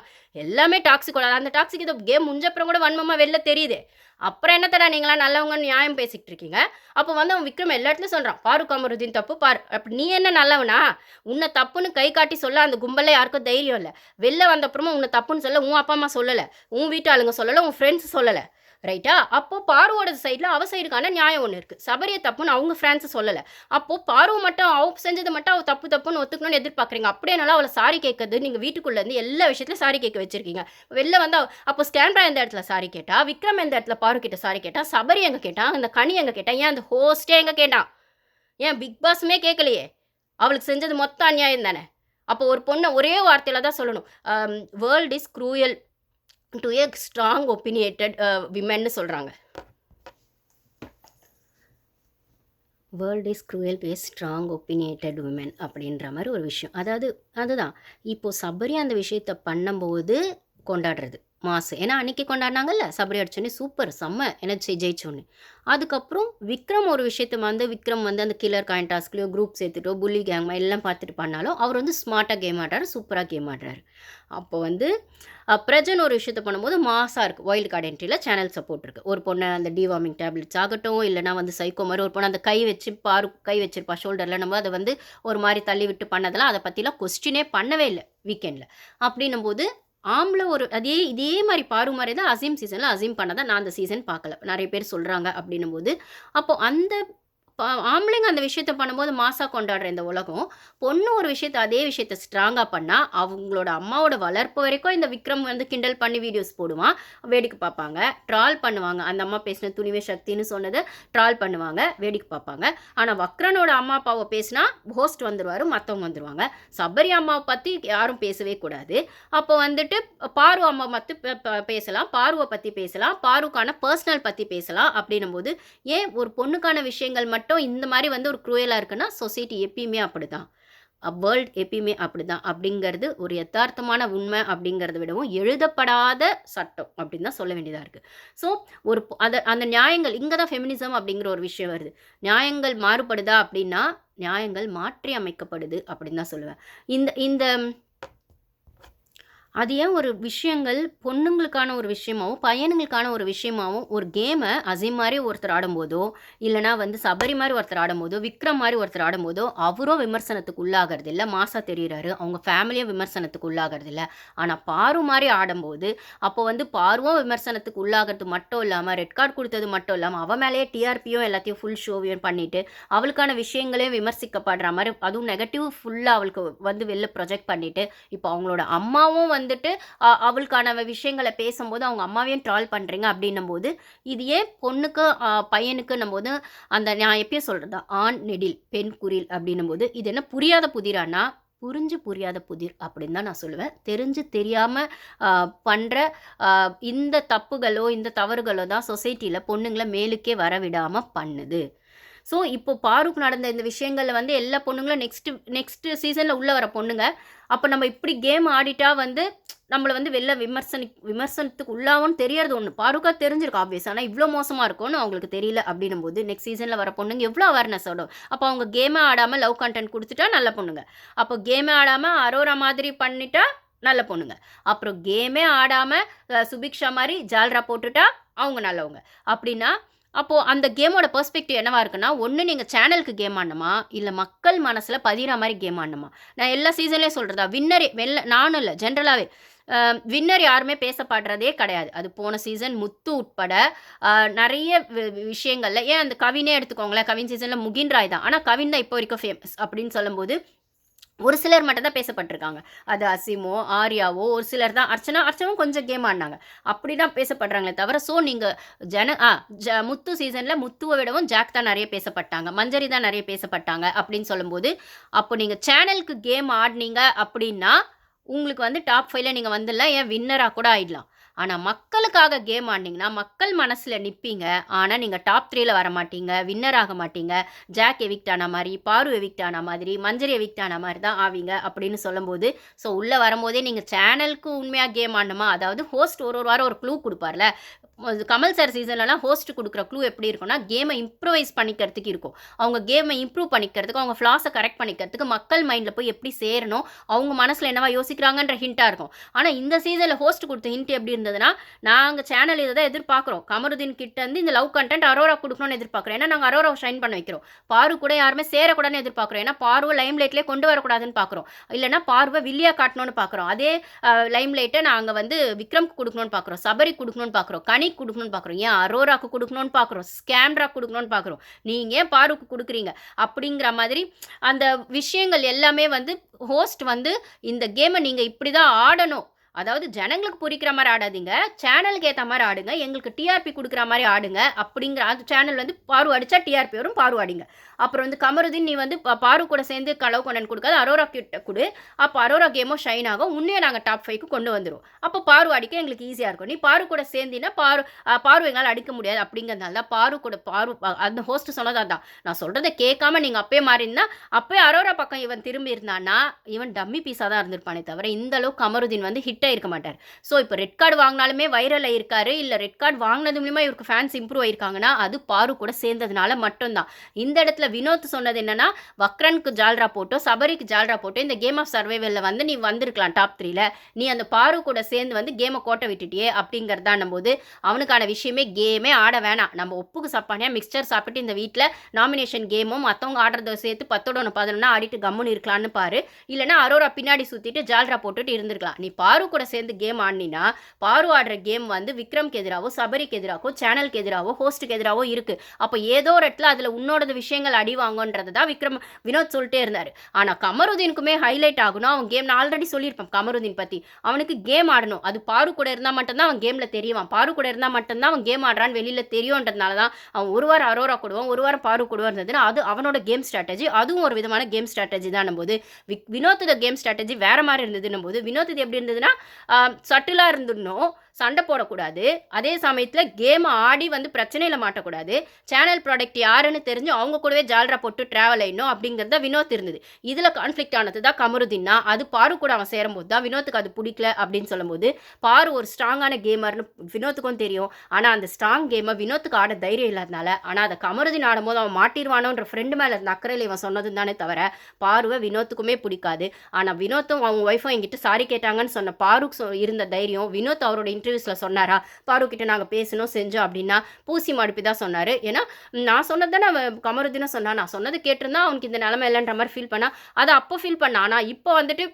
எல்லாமே டாக்ஸிக் அந்த டாக்ஸிக் இது கேம் முடிஞ்சப்புறம் கூட வன்மமாக வெளில தெரியுது. அப்புறம் என்ன தடா நீங்களா நல்லவங்கன்னு நியாயம் பேசிக்கிட்டு இருக்கீங்க? அப்போ வந்து அவன் விக்ரம் எல்லா இடத்துலையும் சொல்கிறான் பாரு கமருதீன் தப்பு பாரு. அப்படி நீ என்ன நல்லவனா? உன்னை தப்புன்னு கை காட்டி சொல்ல அந்த கும்பலில் யாருக்கும் தைரியம் இல்லை. வெளில வந்தப்புறமா உன்னை தப்புன்னு சொல்ல உன் அப்பா அம்மா சொல்லலை உன் வீட்டு ஆளுங்க சொல்லலை உன் ஃப்ரெண்ட்ஸ் சொல்லலை. ரைட்டா அப்போ பார்வோட சைடில் அவ சைடுக்கான நியாயம் ஒன்று இருக்குது சபரிய தப்புன்னு அவங்க ஃப்ரான்ஸை சொல்லலை. அப்போ பார்வை மட்டும் அவ செஞ்சது மட்டும் அவ தப்பு தப்புன்னு ஒத்துக்கணும்னு எதிர்பார்க்குறீங்க. அப்படியே நல்லா அவளை சாரி கேட்கறது நீங்கள் வீட்டுக்குள்ளே இருந்து எல்லா விஷயத்துலையும் சாரி கேட்க வச்சிருக்கீங்க. வெளில வந்து அப்போ ஸ்கேன்ரா எந்த இடத்துல சாரி கேட்டா விக்ரம் எந்த இடத்துல பாரு கிட்ட சாரி கேட்டா சபரி எங்கே கேட்டான் அந்த கனி எங்கே கேட்டான் ஏன் அந்த ஹோஸ்டே எங்கே கேட்டான் ஏன் பிக் பாஸுமே கேட்கலையே? அவளுக்கு செஞ்சது மொத்த அநியாயம் தானே? அப்போ ஒரு பொண்ணை ஒரே வார்த்தையில் தான் சொல்லணும் world is cruel to a strong opinionated விமென்னு சொல்கிறாங்க world is cruel face strong opinionated woman அப்படின்ற மாதிரி ஒரு விஷயம். அதாவது அதுதான். இப்போது சபரி அந்த விஷயத்தை பண்ணும்போது கொண்டாடுறது. மாசு. ஏன்னா அன்னைக்கு கொண்டாடினாங்கல்ல? சபரி அடிச்சோன்னே சூப்பர். செம்ம எனர்ஜி ஜெயிச்சோன்னு அதுக்கப்புறம் விக்ரம் ஒரு விஷயத்தை வந்து விக்ரம் வந்து அந்த கில்லர் காயின் டாஸ்க்லையோ குரூப் சேர்த்துட்டோ புள்ளி கேங் எல்லாம் பார்த்துட்டு பண்ணாலும் அவர் வந்து ஸ்மார்ட்டாக கேம் ஆடுறாரு சூப்பராக கேம் ஆடுறாரு. அப்போ வந்து பிரஜன் ஒரு விஷயத்த பண்ணும்போது மாசாக இருக்குது வைல்டு கார்டு என்ட்ரியில் சேனல் சப்போர்ட் இருக்குது ஒரு பொண்ணை அந்த டிவார்மிங் டேப்லெட்ஸ் ஆகட்டும் இல்லைனா வந்து சைக்கோ மாதிரி ஒரு பொண்ணு அந்த கை வச்சு பாரு கை வச்சிருப்பா ஷோல்டரில் நம்ம அதை வந்து ஒரு மாதிரி தள்ளி விட்டு பண்ணதெல்லாம் அதை பற்றிலாம் கொஸ்டினே பண்ணவே இல்லை வீக்கெண்டில் அப்படின்னும் போது ஆம்பளை ஒரு அதே இதே மாதிரி பாரு மாதிரி தான் அசீம் சீசனில் அசீம் பண்ணதை நான் அந்த சீசன் பார்க்கல. நிறைய பேர் சொல்கிறாங்க அப்படின்னும் போது அப்போது அந்த ஆம்பளைங்க அந்த விஷயத்த பண்ணும்போது மாசாக கொண்டாடுற இந்த உலகம். பொண்ணு ஒரு விஷயத்த அதே விஷயத்த ஸ்ட்ராங்காக பண்ணால் அவங்களோட அம்மாவோட வளர்ப்பு வரைக்கும் இந்த விக்ரம் வந்து கிண்டல் பண்ணி வீடியோஸ் போடுவான் வேடிக்கை பார்ப்பாங்க. ட்ரால் பண்ணுவாங்க. அந்த அம்மா பேசின துணிவே சக்தின்னு சொன்னதை ட்ரால் பண்ணுவாங்க. வேடிக்கை பார்ப்பாங்க. ஆனால் வக்ரனோட அம்மா அப்பாவை பேசினா ஹோஸ்ட் வந்துடுவார் மற்றவங்க வந்துருவாங்க. சபரி அம்மாவை பற்றி யாரும் பேசவே கூடாது. அப்போ வந்துட்டு பாரு அம்மா மத்து பேசலாம். பாருவை பற்றி பேசலாம். பாருக்கான பர்சனல் பற்றி பேசலாம். அப்படின்னும் போது ஏன் ஒரு பொண்ணுக்கான விஷயங்கள் மட்டும் இந்த மாதிரி வந்து ஒரு குரூயலாக இருக்குன்னா சொசைட்டி எப்பயுமே அப்படிதான். வேர்ல்ட் எப்பயுமே அப்படிதான். அப்படிங்கிறது ஒரு யதார்த்தமான உண்மை அப்படிங்கிறத விடவும் எழுதப்படாத சட்டம் அப்படின்னு தான் சொல்ல வேண்டியதாக இருக்குது ஸோ ஒரு அதை அந்த நியாயங்கள் இங்கே தான் ஃபெமினிசம் அப்படிங்கிற ஒரு விஷயம் வருது. நியாயங்கள் மாறுபடுதா அப்படின்னா நியாயங்கள் மாற்றி அமைக்கப்படுது அப்படின்னு தான் சொல்லுவேன். இந்த இந்த அது ஏன் ஒரு விஷயங்கள் பொண்ணுங்களுக்கான ஒரு விஷயமாகவும் பையனுங்களுக்கான ஒரு விஷயமாகவும் ஒரு கேமை அசீம் மாதிரி ஒருத்தர் ஆடும்போதோ இல்லைனா வந்து சபரி மாதிரி ஒருத்தர் ஆடும்போதோ விக்ரம் மாதிரி ஒருத்தர் ஆடும்போதோ அவரும் விமர்சனத்துக்கு உள்ளாகிறது இல்லை. மாசா தெரிகிறாரு அவங்க ஃபேமிலியும் விமர்சனத்துக்கு உள்ளாகிறது இல்லை. ஆனால் பாரு மாதிரி ஆடும்போது அப்போ வந்து பாருவும் விமர்சனத்துக்கு உள்ளாகிறது மட்டும் இல்லாமல் ரெட் கார்டு கொடுத்தது மட்டும் இல்லாமல் அவன் மேலேயே டிஆர்பியும் எல்லாத்தையும் ஃபுல் ஷோவையும் பண்ணிட்டு அவளுக்கான விஷயங்களையும் விமர்சிக்கப்படுற மாதிரி அதுவும் நெகட்டிவ் ஃபுல்லாக அவளுக்கு வந்து வெளில ப்ரொஜெக்ட் பண்ணிட்டு இப்போ அவங்களோட அம்மாவும் வந்து வந்துட்டு அவளுக்கான விஷயங்கள பேசும்போது அவங்க அம்மாவையும் ட்ரால் பண்ணுறீங்க அப்படின்னும் போது இது ஏன் பொண்ணுக்கு அ பையனுக்குன்னும்போது, அந்த நான் எப்பயும் சொல்கிறது தான். ஆண் நெடில், பெண் குரில் அப்படின்னும்போது, இது என்ன புரியாத புதிரானா புரிஞ்சு புரியாத புதிர் அப்படின்னு தான் நான் சொல்லுவேன். தெரிஞ்சு தெரியாமல் பண்ணுற இந்த தப்புகளோ, இந்த தவறுகளோ தான் சொசைட்டியில் பொண்ணுங்களை மேலுக்கே வர விடாமல் பண்ணுது. ஸோ, இப்போ பாருக் நடந்த இந்த விஷயங்களில் வந்து எல்லா பொண்ணுங்களும் நெக்ஸ்ட் நெக்ஸ்ட் சீசனில் உள்ளே வர பொண்ணுங்க. அப்போ நம்ம இப்படி கேம் ஆடிட்டா வந்து நம்மளை வந்து வெளில விமர்சனி விமர்சனத்துக்கு உள்ளாவோம்னு தெரியறது ஒன்று பாருக்காக தெரிஞ்சிருக்கு ஆப்வியஸ். ஆனால் இவ்வளோ மோசமாக இருக்கும்னு அவங்களுக்கு தெரியல அப்படின்னும்போது, நெக்ஸ்ட் சீசனில் வர பொண்ணுங்க எவ்வளோ அவேர்னஸ் ஓடும். அப்போ அவங்க கேமே ஆடாமல் லவ் கண்டென்ட் கொடுத்துட்டா நல்ல பொண்ணுங்க. அப்போ கேமே ஆடாமல் அரோரா மாதிரி பண்ணிட்டா நல்ல பொண்ணுங்க. அப்புறம் கேமே ஆடாமல் சுபிக்ஷா மாதிரி ஜால்ரா போட்டுட்டா அவங்க நல்லவங்க. அப்படின்னா, அப்போ அந்த கேமோட பெர்ஸ்பெக்டிவ் என்னவா இருக்குன்னா, ஒன்று நீங்கள் சேனலுக்கு கேம் ஆடணுமா, இல்லை மக்கள் மனசில் பதிகிற மாதிரி கேம் ஆடணுமா? நான் எல்லா சீசன்லேயும் சொல்கிறதா வின்னரே வெல்ல நானும் இல்லை ஜென்ரலாகவே வின்னர் யாருமே பேசப்படுறதே கிடையாது. அது போன சீசன் முத்து உட்பட நிறைய விஷயங்களில் வி ஏன் அந்த கவினே எடுத்துக்கோங்களேன். கவின் சீசனில் முகின் ராய் தான். ஆனால் கவின் தான் இப்போ வரைக்கும் ஃபேமஸ் அப்படின்னு சொல்லும்போது, ஒரு சிலர் மட்டும் தான் பேசப்பட்டிருக்காங்க அது அசிமோ ஆர்யாவோ ஒரு சிலர் தான். அர்ச்சனா அர்ச்சனும் கொஞ்சம் கேம் ஆடினாங்க அப்படி தான் பேசப்படுறாங்களே தவிர, ஸோ நீங்கள் ஜன ஆ ஜ முத்து சீசனில் முத்துவை விடவும் ஜாக் தான் நிறைய பேசப்பட்டாங்க. மஞ்சரி தான் நிறைய பேசப்பட்டாங்க அப்படின்னு சொல்லும்போது, அப்போ நீங்கள் சேனலுக்கு கேம் ஆடுனீங்க அப்படின்னா, உங்களுக்கு வந்து டாப் ஃபைவ்ல நீங்கள் வந்துடலாம். ஏன் வின்னராக கூட ஆயிடலாம். ஆனால் மக்களுக்காக கேம் ஆடினீங்கன்னா மக்கள் மனசில் நிற்பீங்க ஆனால் நீங்கள் டாப் த்ரீயில் வர மாட்டீங்க வின்னர் ஆக மாட்டீங்க. ஜாக் எவிக்ட் ஆன மாதிரி பாரு எவிக்ட் ஆன மாதிரி, மஞ்சரி எவிக்ட் ஆன மாதிரி தான் ஆவீங்க அப்படின்னு சொல்லும்போது, ஸோ உள்ளே வரும்போதே நீங்கள் சேனலுக்கு உண்மையாக கேம் ஆடணுமா, அதாவது ஹோஸ்ட் ஒரு ஒரு வாரம் ஒரு க்ளூ கொடுப்பார்ல. கமல் சார் சீசன்லலாம் ஹோஸ்ட் கொடுக்குற க்ளூ எப்படி இருக்கும்னா, கேமை இம்ப்ரூவைஸ் பண்ணிக்கிறதுக்கு இருக்கும். அவங்க கேமை இம்ப்ரூவ் பண்ணிக்கிறதுக்கு, அவங்க ஃப்ளாஸை கரெக்ட் பண்ணிக்கிறதுக்கு, மக்கள் மைண்டில் போய் எப்படி சேரணும், அவங்க மனசில் என்னவா யோசிக்கிறாங்கன்ற ஹிண்ட்டாக இருக்கும். ஆனால் இந்த சீசனில் ஹோஸ்ட் கொடுத்த ஹிண்ட் எப்படி இருந்ததுன்னா, நாங்கள் சேனல் இதை தான் எதிர்பார்க்குறோம். கமருதீன் கிட்ட இருந்து இந்த லவ் கண்டென்ட் அரோரா கொடுக்கணும்னு எதிர்பார்க்குறோம். ஏன்னா நாங்கள் அரோரா ஷைன் பண்ண வைக்கிறோம். பாரு கூட யாருமே சேரக்கூடாதுன்னு எதிர்பார்க்குறோம். ஏன்னா பார்வை லைம் லைட்லேயே கொண்டு வரக்கூடாதுன்னு பார்க்குறோம். இல்லைனா பார்வை வில்லியா காட்டணும்னு பார்க்குறோம். அதே லைம் லைட்டை நாங்கள் வந்து விக்ரம்க்கு கொடுக்கணும்னு பார்க்குறோம். சபரி கொடுக்கணும்னு பார்க்குறோம். மணிக்கு கொடுக்கணும்னு பார்க்குறோம். ஏன் அரோராக்கு கொடுக்கணும்னு பார்க்குறோம். ஸ்கேம்ராக்கு கொடுக்கணும்னு பார்க்குறோம். நீங்கள் ஏன் பாருக்கு கொடுக்குறீங்க அப்படிங்கிற மாதிரி அந்த விஷயங்கள் எல்லாமே வந்து ஹோஸ்ட் வந்து இந்த கேமை நீங்கள் இப்படி தான் ஆடணும். அதாவது ஜனங்களுக்கு புரிக்கிற மாதிரி ஆடாதீங்க. சேனலுக்கு ஏற்ற மாதிரி ஆடுங்க. எங்களுக்கு டிஆர்பி கொடுக்குற மாதிரி ஆடுங்க. அப்படிங்கிற அந்த சேனல் வந்து பாரு அடித்தா டிஆர்பி வரும். பாரு அடிங்க. அப்புறம் வந்து கமருதீன் நீ வந்து பாரு கூட சேர்ந்து களவு கொண்டன் கொடுக்காது அரோரா கிட்ட கொடு அப்போ அரோரா கேமும் ஷைன் ஆகும். உன்னையும் நாங்கள் டாப் ஃபைவ்க்கு கொண்டு வந்துடுவோம் அப்போ பாரு அடிக்க எங்களுக்கு ஈஸியாக இருக்கும். நீ பாரு கூட சேர்ந்தீன்னா, பாரு பாரு எங்களால் அடிக்க முடியாது அப்படிங்கிறதுனால தான் பாரு கூட பாரு அந்த ஹோஸ்ட் சொன்னது அதான். நான் சொல்கிறத கேட்காம நீங்கள் அப்பயே மாறினா அப்பயே அரோரா பக்கம் இவன் திரும்பி இருந்தான்னா, இவன் டம்மி பீஸாக தான் இருந்திருப்பானே தவிர, இந்த அளவுக்கு கமருதீன் வந்து ஹிட் இருக்க மாட்டார் ஸோ இப்போ ரெட் கார்டு வாங்கினாலுமே வைரல் ஆயிருக்காரு. இல்லை ரெட் கார்டு வாங்கினது மூலியமாக இவருக்கு ஃபேன்ஸ் இம்ப்ரூவ் ஆயிருக்காங்கன்னா, அது பாரு கூட சேர்ந்ததுனால மட்டும்தான் இந்த இடத்துல வினோத் சொன்னது என்னன்னா, வக்ரனுக்கு ஜால்ரா போட்டோ, சபரிக்கு ஜால்ரா போட்டோ இந்த கேம் ஆஃப் சர்வைவலில் வந்து நீ வந்திருக்கலாம் டாப் த்ரீல நீ அந்த பாரு கூட சேர்ந்து வந்து கேமை கோட்டை விட்டுட்டியே அப்படிங்கிறதான்னும்போது, அவனுக்கான விஷயமே கேமே ஆட வேணாம். நம்ம ஒப்புக்கு சப்பானியா மிக்ஸ்சர் சாப்பிட்டு இந்த வீட்டில் நாமினேஷன் கேமும் மற்றவங்க ஆடுறத சேர்த்து 10ஓட 1 11னா ஆடிட்டு கம்முன்னு இருக்கலாம்னு பாரு. இல்லைனா அரோரா பின்னாடி சுற்றிட்டு ஜால்ரா போட்டுட்டு இருந்திருக்கலாம். நீ பாரு கூட சேர்ந்து கேம் ஆடினா பாரு ஆடுற கேம் வந்து விக்ரம்க்கு எதிராகவோ சபரிக்கு எதிராகவோ சேனலுக்கு எதிராகவோ ஹோஸ்ட்டுக்கு எதிராகவோ இருக்குது அப்போ ஏதோ ஒரு இடத்துல அதில் உன்னோடது விஷயங்கள் அடி வாங்கன்றது தான் விக்ரம் வினோத் சொல்லிட்டே இருந்தார் ஆனால் கமருதீனுக்குமே ஹைலைட் ஆகணும். அவன் கேம் நான் ஆல்ரெடி சொல்லியிருப்பேன் கமருதீன் பற்றி அவனுக்கு கேம் ஆடணும். அது பாரு கூட இருந்தால் மட்டும்தான் அவன் கேமில் தெரியவான் பாரு கூட இருந்தால் மட்டும்தான் அவன் கேம் ஆடுறான்னு வெளியில் தெரியும்ன்றதுனால தான், அவன் ஒரு வாரம் அரோரா கூடுவான், ஒரு வாரம் பாரு கூடுவா இருந்ததுன்னா, அது அவனோட கேம் ஸ்ட்ராட்டஜி. அதுவும் ஒரு விதமான கேம் ஸ்ட்ராட்டஜி தான் போது வினோத்தோட கேம் ஸ்ட்ராட்டஜி மாதிரி இருந்ததுன்னும் போது வினோத்து எப்படி இருந்ததுன்னா, சட்டிலாக இருந்துடணும். சண்டை போடக்கூடாது. அதே சமயத்தில் கேமை ஆடி வந்து பிரச்சனையில் மாட்டக்கூடாது. சேனல் ப்ராடக்ட் யாருன்னு தெரிஞ்சு அவங்க கூடவே ஜால்ரா போட்டு ட்ராவல் ஆயிடணும் அப்படிங்கிறது தான் வினோத் இருந்தது. இதில் கான்ஃப்ளிக்ட் ஆனது தான் கமருதீன்னா, அது பாரு கூட அவன் சேரும்போது தான் வினோத்துக்கு அது பிடிக்கல அப்படின்னு சொல்லும்போது, பாரு ஒரு ஸ்ட்ராங்கான கேமர்னு வினோத்துக்கும் தெரியும். ஆனால் அந்த ஸ்ட்ராங் கேமை வினோத்துக்கு ஆட தைரியம் இல்லாதனால, ஆனால் அதை கமருதீன் ஆடும்போது அவன் மாட்டிடுவானோன்ற ஃப்ரெண்ட் மேலே நக்கரையில் இவன் சொன்னது தானே தவிர, பாருவை வினோத்துக்குமே பிடிக்காது ஆனால் வினோத்தும் அவங்க ஒய்ஃபும் என்கிட்ட சாரி கேட்டாங்கன்னு சொன்ன பாருக்கு இருந்த தைரியம், வினோத் அவருடைய இன்டர்வியூஸில் சொன்னாரா? பாருக்கிட்ட நாங்கள் பேசணும் பேசினோம், செஞ்சோம் அப்படின்னா, பூசி மடுப்பி தான் சொன்னார் ஏன்னா, நான் சொன்னது தான் நான் கமருதீனும் சொன்னான். நான் சொன்னது கேட்டிருந்தா அவனுக்கு இந்த நிலமை இல்லைன்ற மாதிரி ஃபீல் பண்ணான். அதை அப்போ ஃபீல் பண்ணான். ஆனால் இப்போ வந்துட்டு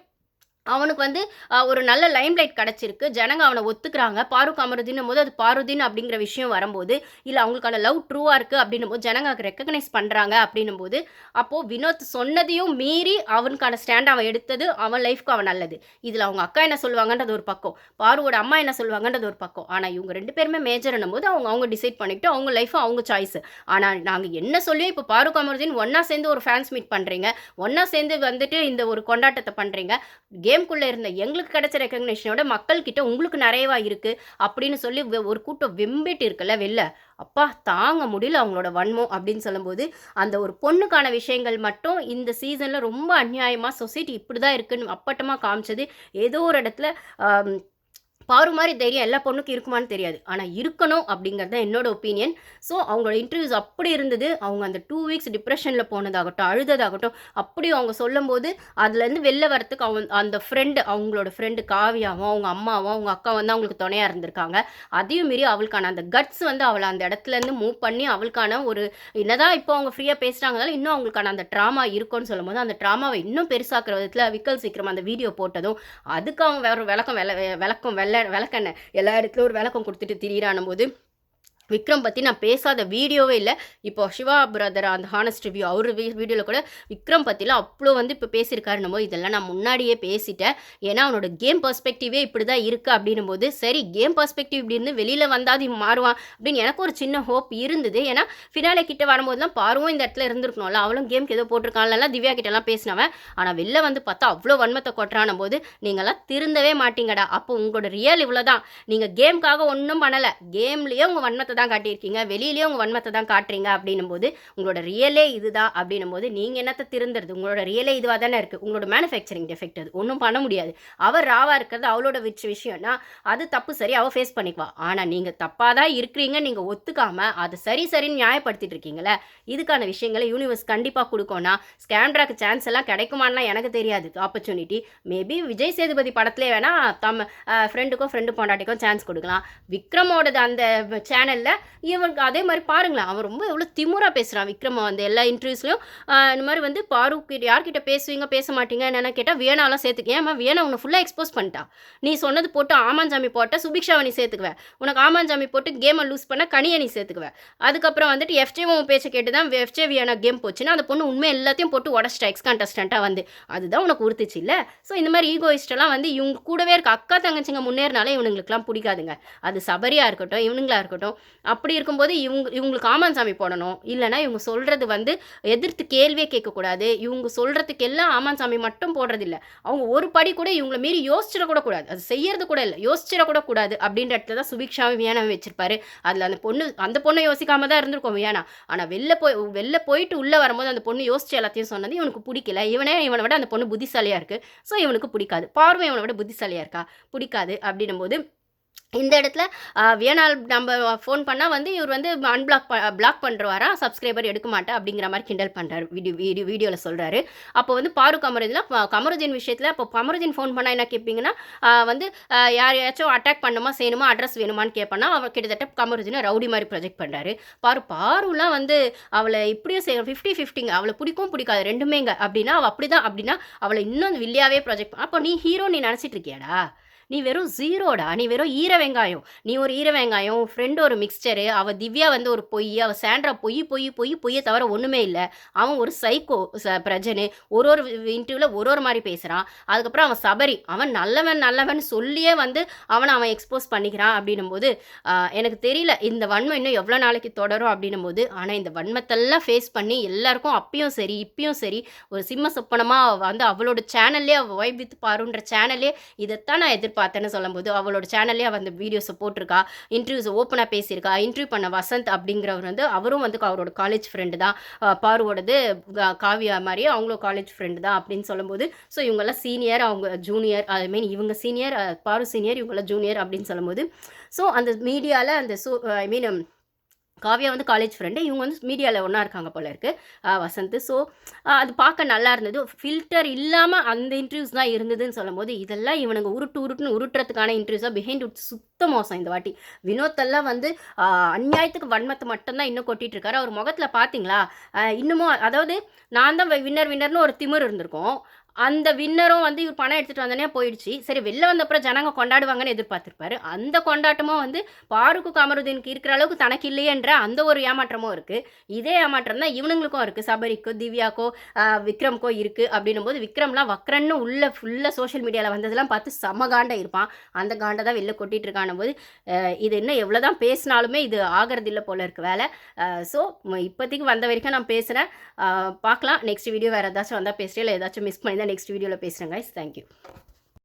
அவனுக்கு வந்து ஒரு நல்ல லைம்லைட் கிடச்சிருக்கு. ஜனங்க அவனை ஒத்துக்கிறாங்க. பாரு அமருதீன்னும் போது அது பாருதீன் அப்படிங்கிற விஷயம் வரும்போது இல்லை அவங்களுக்கான லவ் ட்ரூவாக இருக்குது அப்படின்னும் போது ஜனங்க ரெக்கக்னைஸ் பண்ணுறாங்க அப்படின்னும் போது அப்போது வினோத் சொன்னதையும் மீறி அவனுக்கான ஸ்டாண்ட் அவன் எடுத்தது அவன் லைஃப்க்கு அவன் நல்லது. இதில் அவங்க அக்கா என்ன சொல்லுவாங்கன்றது ஒரு பக்கம். பாருவோட அம்மா என்ன சொல்லுவாங்கன்றது ஒரு பக்கம். ஆனால் இவங்க ரெண்டு பேருமே மேஜர்னும் போது அவங்க அவங்க டிசைட் பண்ணிக்கிட்டு அவங்க லைஃப் அவங்க சாய்ஸ் ஆனால் நாங்கள் என்ன சொல்லியும் இப்போ பாருக் அமருதீன் ஒன்றா சேர்ந்து ஒரு ஃபேன்ஸ் மீட் பண்ணுறீங்க ஒன்றா சேர்ந்து வந்துட்டு இந்த ஒரு கொண்டாட்டத்தை பண்ணுறீங்க கேம்குள்ளே இருந்த எங்களுக்கு கிடைச்ச ரெக்கக்னேஷனோட மக்கள்கிட்ட உங்களுக்கு நிறையவா இருக்குது அப்படின்னு சொல்லி வெ- ஒரு கூட்டம் வெம்பிட்டு இருக்குல்ல வெளில. அப்பா தாங்க முடியல அவங்களோட வன்மம் அப்படின்னு சொல்லும்போது அந்த ஒரு பொண்ணுக்கான விஷயங்கள் மட்டும் இந்த சீசனில் ரொம்ப அநியாயமாக சொசைட்டி இப்படி தான் இருக்குன்னு அப்பட்டமாக காமிச்சது. ஏதோ ஒரு இடத்துல பாரு மாதிரி தைரியம் எல்லா பொண்ணுக்கும் இருக்குமான்னு தெரியாது. ஆனால் இருக்கணும் அப்படிங்கிறது தான் என்னோட ஒப்பீனியன் ஸோ அவங்களோட இன்டர்வியூஸ் அப்படி இருந்தது. அவங்க அந்த டூ வீக்ஸ் டிப்ரெஷனில் போனதாகட்டும் அழுததாகட்டும் அப்படி அவங்க சொல்லும்போது அதுலேருந்து வெளில வரத்துக்கு அவங்க அந்த ஃப்ரெண்டு அவங்களோட ஃப்ரெண்டு காவியாவும் அவங்க அம்மாவும் அவங்க அக்கா வந்து அவங்களுக்கு துணையாக இருந்திருக்காங்க. அதையும் மீறி அவளுக்கான அந்த கட்ஸ் வந்து அவளை அந்த இடத்துலேருந்து மூவ் பண்ணி அவளுக்கான ஒரு என்னதான் இப்போ அவங்க ஃப்ரீயாக பேசுகிறாங்கனாலும் இன்னும் அவங்களுக்கான அந்த ட்ராமா இருக்கும்னு சொல்லும்போது அந்த ட்ராமாவை இன்னும் பெருசாக்குற விதத்தில் விக்கல் சீக்கிரம் அந்த வீடியோ போட்டதும் அதுக்கு அவங்க வேறு ஒரு விளக்கம் வெள விளக்கம் வெள்ள விளக்கண்ண. எல்லா இடத்துலையும் ஒரு விளக்கம் கொடுத்துட்டு திரியிறானும் போது விக்ரம் பற்றி நான் பேசாத வீடியோவே இல்லை. இப்போ சிவா பிரதர் அந்த ஹானஸ்ட் ரிவ்யூ அவர் வீடியோவில் கூட விக்ரம் பற்றிலாம் அவ்வளோ வந்து இப்போ பேசியிருக்காருன்னும் போது இதெல்லாம் நான் முன்னாடியே பேசிட்டேன். ஏன்னா அவனோட கேம் பர்ஸ்பெக்டிவே இப்படி தான் இருக்குது அப்படின்னும் போது சரி கேம் பர்ஸ்பெக்டிவ் இப்படி இருந்து வெளியில் வந்தாது மாறுவான் அப்படின்னு எனக்கு ஒரு சின்ன ஹோப் இருந்தது. ஏன்னா ஃபினாலே கிட்ட வரும்போதுலாம் பாருவும் இந்த இடத்துல இருந்திருக்கணும்ல. அவளும் கேம்க்கு ஏதோ போட்டிருக்கான்லாம் திவ்யா கிட்டலாம் பேசினவன். ஆனால் வெளில வந்து பார்த்தா அவ்வளோ வன்மத்தை கொட்டுறான போது நீங்களாம் திருந்தவே மாட்டீங்கடா. அப்போ உங்களோட ரியல் இவ்வளோ தான் நீங்கள் கேம்க்காக ஒன்றும் பண்ணலை. கேம்லேயே உங்கள் வன்மத்தை தான் காட்டியிருக்கீங்க. வெளியிலேயே உங்கள் வன்மத்தை தான் காட்டுறீங்க அப்படின்னும் போது உங்களோட ரியலே இதுதான் அப்படின்னும் போது நீங்கள் என்னத்தை திருந்துறது? உங்களோட ரியலே இதுவாக தானே இருக்குது உங்களோட மேனுஃபேக்சரிங் டெஃபெக்ட் அது. ஒன்றும் பண்ண முடியாது. அவர் ராவாக இருக்கிறது அவளோட விச்ச விஷயம்னா அது தப்பு சரி அவள் ஃபேஸ் பண்ணிக்குவா. ஆனால் நீங்கள் தப்பாக தான் இருக்கிறீங்க. நீங்கள் ஒத்துக்காமல் அது சரி சரின்னு நியாயப்படுத்திட்டு இருக்கீங்களே இதுக்கான விஷயங்களை யூனிவர்ஸ் கண்டிப்பாக கொடுக்கோன்னா ஸ்கேம்ட்ராக்கு சான்ஸ் எல்லாம் கிடைக்குமான்லாம் எனக்கு தெரியாது. ஆப்பர்ச்சுனிட்டி மேபி விஜய் சேதுபதி படத்துலேயே வேணால் தம் ஃப்ரெண்டுக்கோ ஃப்ரெண்டு பொண்டாட்டிக்கோ சான்ஸ் கொடுக்கலாம். விக்ரமோடது அந்த சேனலில் இவனுக்கு அதே மாதிரி பாருங்களேன் அவன் ரொம்ப எவ்வளோ திமுறாக பேசுகிறான் விக்ரம வந்து எல்லா இன்டர்வியூஸ்லையும் இந்த மாதிரி வந்து பாரு கிட்ட யார்கிட்ட பேசுவீங்க பேச மாட்டீங்க என்னென்ன கேட்டால் வேணாலாம் சேர்த்துக்க. ஏன் வேணா உன்னை ஃபுல்லாக எக்ஸ்போஸ் பண்ணிட்டான். நீ சொன்னது போட்டு ஆமாஞ்சாமி போட்ட சுபிக்ஷாவை நீ சேர்த்துக்குவேன் உனக்கு ஆமாஞ்சாமி போட்டு கேமை லூஸ் பண்ண கனியை நீ சேர்த்துக்குவேன் அதுக்கப்புறம் வந்துட்டு எஃப்ஜேவும் உன் பேச்சை கேட்டு தான் எஃப்ஜே வியானா கேம் போச்சுன்னா அந்த பொண்ணு உண்மை எல்லாத்தையும் போட்டு உடச்சிட்டா எக்ஸ் கண்டஸ்டண்ட்டாக வந்து. அதுதான் உனக்கு உறுத்துச்சு இல்லை? ஸோ இந்த மாதிரி ஈகோயிஸ்டெல்லாம் வந்து இவங்க கூடவே இருக்க அக்கா தங்கச்சிங்க முன்னேறினாலே இவனுங்களுக்குலாம் பிடிக்காதுங்க. அது சபரியாக இருக்கட்டும் இவனுங்களா இருக்கட்டும் அப்படி இருக்கும்போது இவங்க இவங்களுக்கு ஆமான்சாமி போடணும். இல்லைனா இவங்க சொல்கிறது வந்து எதிர்த்து கேள்வியே கேட்கக்கூடாது. இவங்க சொல்கிறதுக்கு எல்லாம் ஆமான்சாமி மட்டும் போடுறதில்ல. அவங்க ஒரு படி கூட இவங்கள மீறி யோசிச்சிடக்கூட கூடாது. அது செய்யறது கூட இல்லை. யோசிச்சிடக்கூட கூடாது அப்படின்ற இடத்துல தான் சுபிக்ஷாவும் வியானாவும் வச்சிருப்பாரு. அதில் அந்த பொண்ணு அந்த பொண்ணை யோசிக்காம தான் இருந்திருக்கும் வியானா. ஆனால் வெளில போய் வெளில போயிட்டு உள்ளே வரும்போது அந்த பொண்ணு யோசிச்சு எல்லாத்தையும் சொன்னது இவனுக்கு பிடிக்கல. இவனே இவனை விட அந்த பொண்ணு புத்திசாலியாக இருக்குது ஸோ இவனுக்கு பிடிக்காது. பார்வை இவனை விட புத்திசாலியாக இருக்கா? பிடிக்காது அப்படின்னும் போது இந்த இடத்துல வியனால் நம்ம ஃபோன் பண்ணால் வந்து இவர் வந்து அன்பிளாக் ப பிளாக் பண்ணுறவாரா சப்ஸ்கிரைபர் எடுக்க மாட்டேன் அப்படிங்கிற மாதிரி கிண்டல் பண்ணுறாரு வீடியோ வீடியோ வீடியோவில் சொல்கிறாரு அப்போ வந்து பாரு கமருதீன் கமருதீன் விஷயத்தில் இப்போ கமருதீன் ஃபோன் பண்ணால் என்ன கேட்பீங்கன்னா வந்து யாரையாச்சும் அட்டாக் பண்ணுமா செய்யணுமா அட்ரஸ் வேணுமான்னு கேட்பேன்னா அவர் கிட்டத்தட்ட கமருதீனை ரவுடி மாதிரி ப்ரொஜெக்ட் பண்ணுறாரு பாரு பாருலாம் வந்து அவளை இப்படியும் செய்ய ஃபிஃப்டி ஃபிஃப்டிங்க அவளை பிடிக்கும் பிடிக்காது ரெண்டுமேங்க. அப்படின்னா அவள் அப்படி தான் அப்படின்னா அவளை இன்னும் வில்லியாவே ப்ரொஜெக்ட் அப்போ நீ ஹீரோ நீ நினச்சிட்டு இருக்கியாடா? நீ வெறும் ஜீரோடா நீ வெறும் ஈர வெங்காயம். நீ ஒரு ஈர வெங்காயம் உன் ஃப்ரெண்டு ஒரு மிக்சரு அவள் திவ்யா வந்து ஒரு பொய் அவள் சாண்ட்ரா பொய் பொய் பொய் பொய்யை தவிர ஒன்றுமே இல்லை. அவன் ஒரு சைக்கோ ச பிரஜனு. ஒரு ஒரு இன்டர்வியூவில் ஒரு ஒரு மாதிரி பேசுகிறான் அதுக்கப்புறம் அவன் சபரி. அவன் நல்லவன் நல்லவன் சொல்லியே வந்து அவனை அவன் எக்ஸ்போஸ் பண்ணிக்கிறான் அப்படின்னும் போது எனக்கு தெரியல இந்த வன்மம் இன்னும் எவ்வளோ நாளைக்கு தொடரும் அப்படின்னும் போது ஆனால் இந்த வன்மத்தெல்லாம் ஃபேஸ் பண்ணி எல்லாருக்கும் அப்பயும் சரி இப்பயும் சரி ஒரு சிம்ம சொப்பனமாக வந்து அவளோட சேனல்லே அவள் வைப் வித் பாருன்ற சேனல்லே இதைத்தான் நான் பார்த்தேன்னு சொல்லும்போது அவளோட சேனல்லே அவள் அந்த வீடியோஸை போட்டிருக்கா இன்டர்வியூஸ் ஓப்பனாக பேசியிருக்கா இன்டர்வியூ பண்ண வசந்த் அப்படிங்கிறவர் வந்து அவரும் வந்து அவரோட காலேஜ் ஃப்ரெண்டு தான். பார்வோடது பாருவோடது கா- காவியா மாதிரியே அவங்களும் காலேஜ் ஃப்ரெண்டு தான் அப்படின்னு சொல்லும்போது ஸோ இவங்கெல்லாம் சீனியர் அவங்க ஜூனியர் ஐ மீன் இவங்க சீனியர் பாரு சீனியர் இவங்கெல்லாம் ஜூனியர் அப்படின்னு சொல்லும்போது ஸோ அந்த மீடியாவில் அந்த சோ ஐ மீன் காவியா வந்து காலேஜ் ஃப்ரெண்டு இவங்க வந்து மீடியாவில் ஒன்றா இருக்காங்க போல இருக்குது வசந்த். ஸோ அது பார்க்க நல்லா இருந்தது. ஃபில்டர் இல்லாமல் அந்த இன்டர்வியூஸ் தான் இருந்ததுன்னு சொல்லும்போது இதெல்லாம் இவனுங்க உருட்டு உருட்டுன்னு உருட்டுறதுக்கான இன்டர்வியூஸாக பிஹைண்ட் உட் சுத்த மோசம் இந்த வாட்டி. வினோத்தெல்லாம் வந்து அந்நியாயத்துக்கு வன்மத்தை மட்டும்தான் இன்னும் கொட்டிட்டு இருக்காரு. அவர் முகத்தில் பார்த்தீங்களா? இன்னமும் அதாவது நான் தான் வின்னர் வின்னர்னு ஒரு திமிர் இருந்திருக்கும். அந்த வின்னரும் வந்து இவர் பணம் எடுத்துகிட்டு வந்தோடனே போயிடுச்சு. சரி வெளில வந்தப்புறம் ஜனங்க கொண்டாடுவாங்கன்னு எதிர்பார்த்துருப்பாரு. அந்த கொண்டாட்டமும் வந்து பாருக்கு கமருதீனுக்கு இருக்கிற அளவுக்கு தனக்கு இல்லையன்ற அந்த ஒரு ஏமாற்றமும் இருக்குது இதே ஏமாற்றம் தான் இவனுங்களுக்கும் இருக்குது சபரிக்கோ திவ்யாக்கோ விக்ரம்க்கோ இருக்குது அப்படின்னும் போது விக்ரம்லாம் வக்ரன்னு உள்ள ஃபுல்லாக சோஷியல் மீடியாவில் வந்ததெல்லாம் பார்த்து செம காண்டா இருப்பான். அந்த காண்டை தான் வெளில கொட்டிகிட்டு இருக்கான போது இது இன்னும் எவ்வளோ தான் பேசினாலுமே இது ஆகிறதில்லை போல் போல வேலை. ஸோ இப்போதைக்கு வந்த வரைக்கும் நான் பேசுகிறேன் பார்க்கலாம். நெக்ஸ்ட் வீடியோ வேறு ஏதாச்சும் வந்தால் பேசுகிறேன் இல்லை ஏதாச்சும் மிஸ் பண்ணி நெக்ஸ்ட் வீடியோவில் பேசுகிறேன் கைஸ் தேங்க்யூ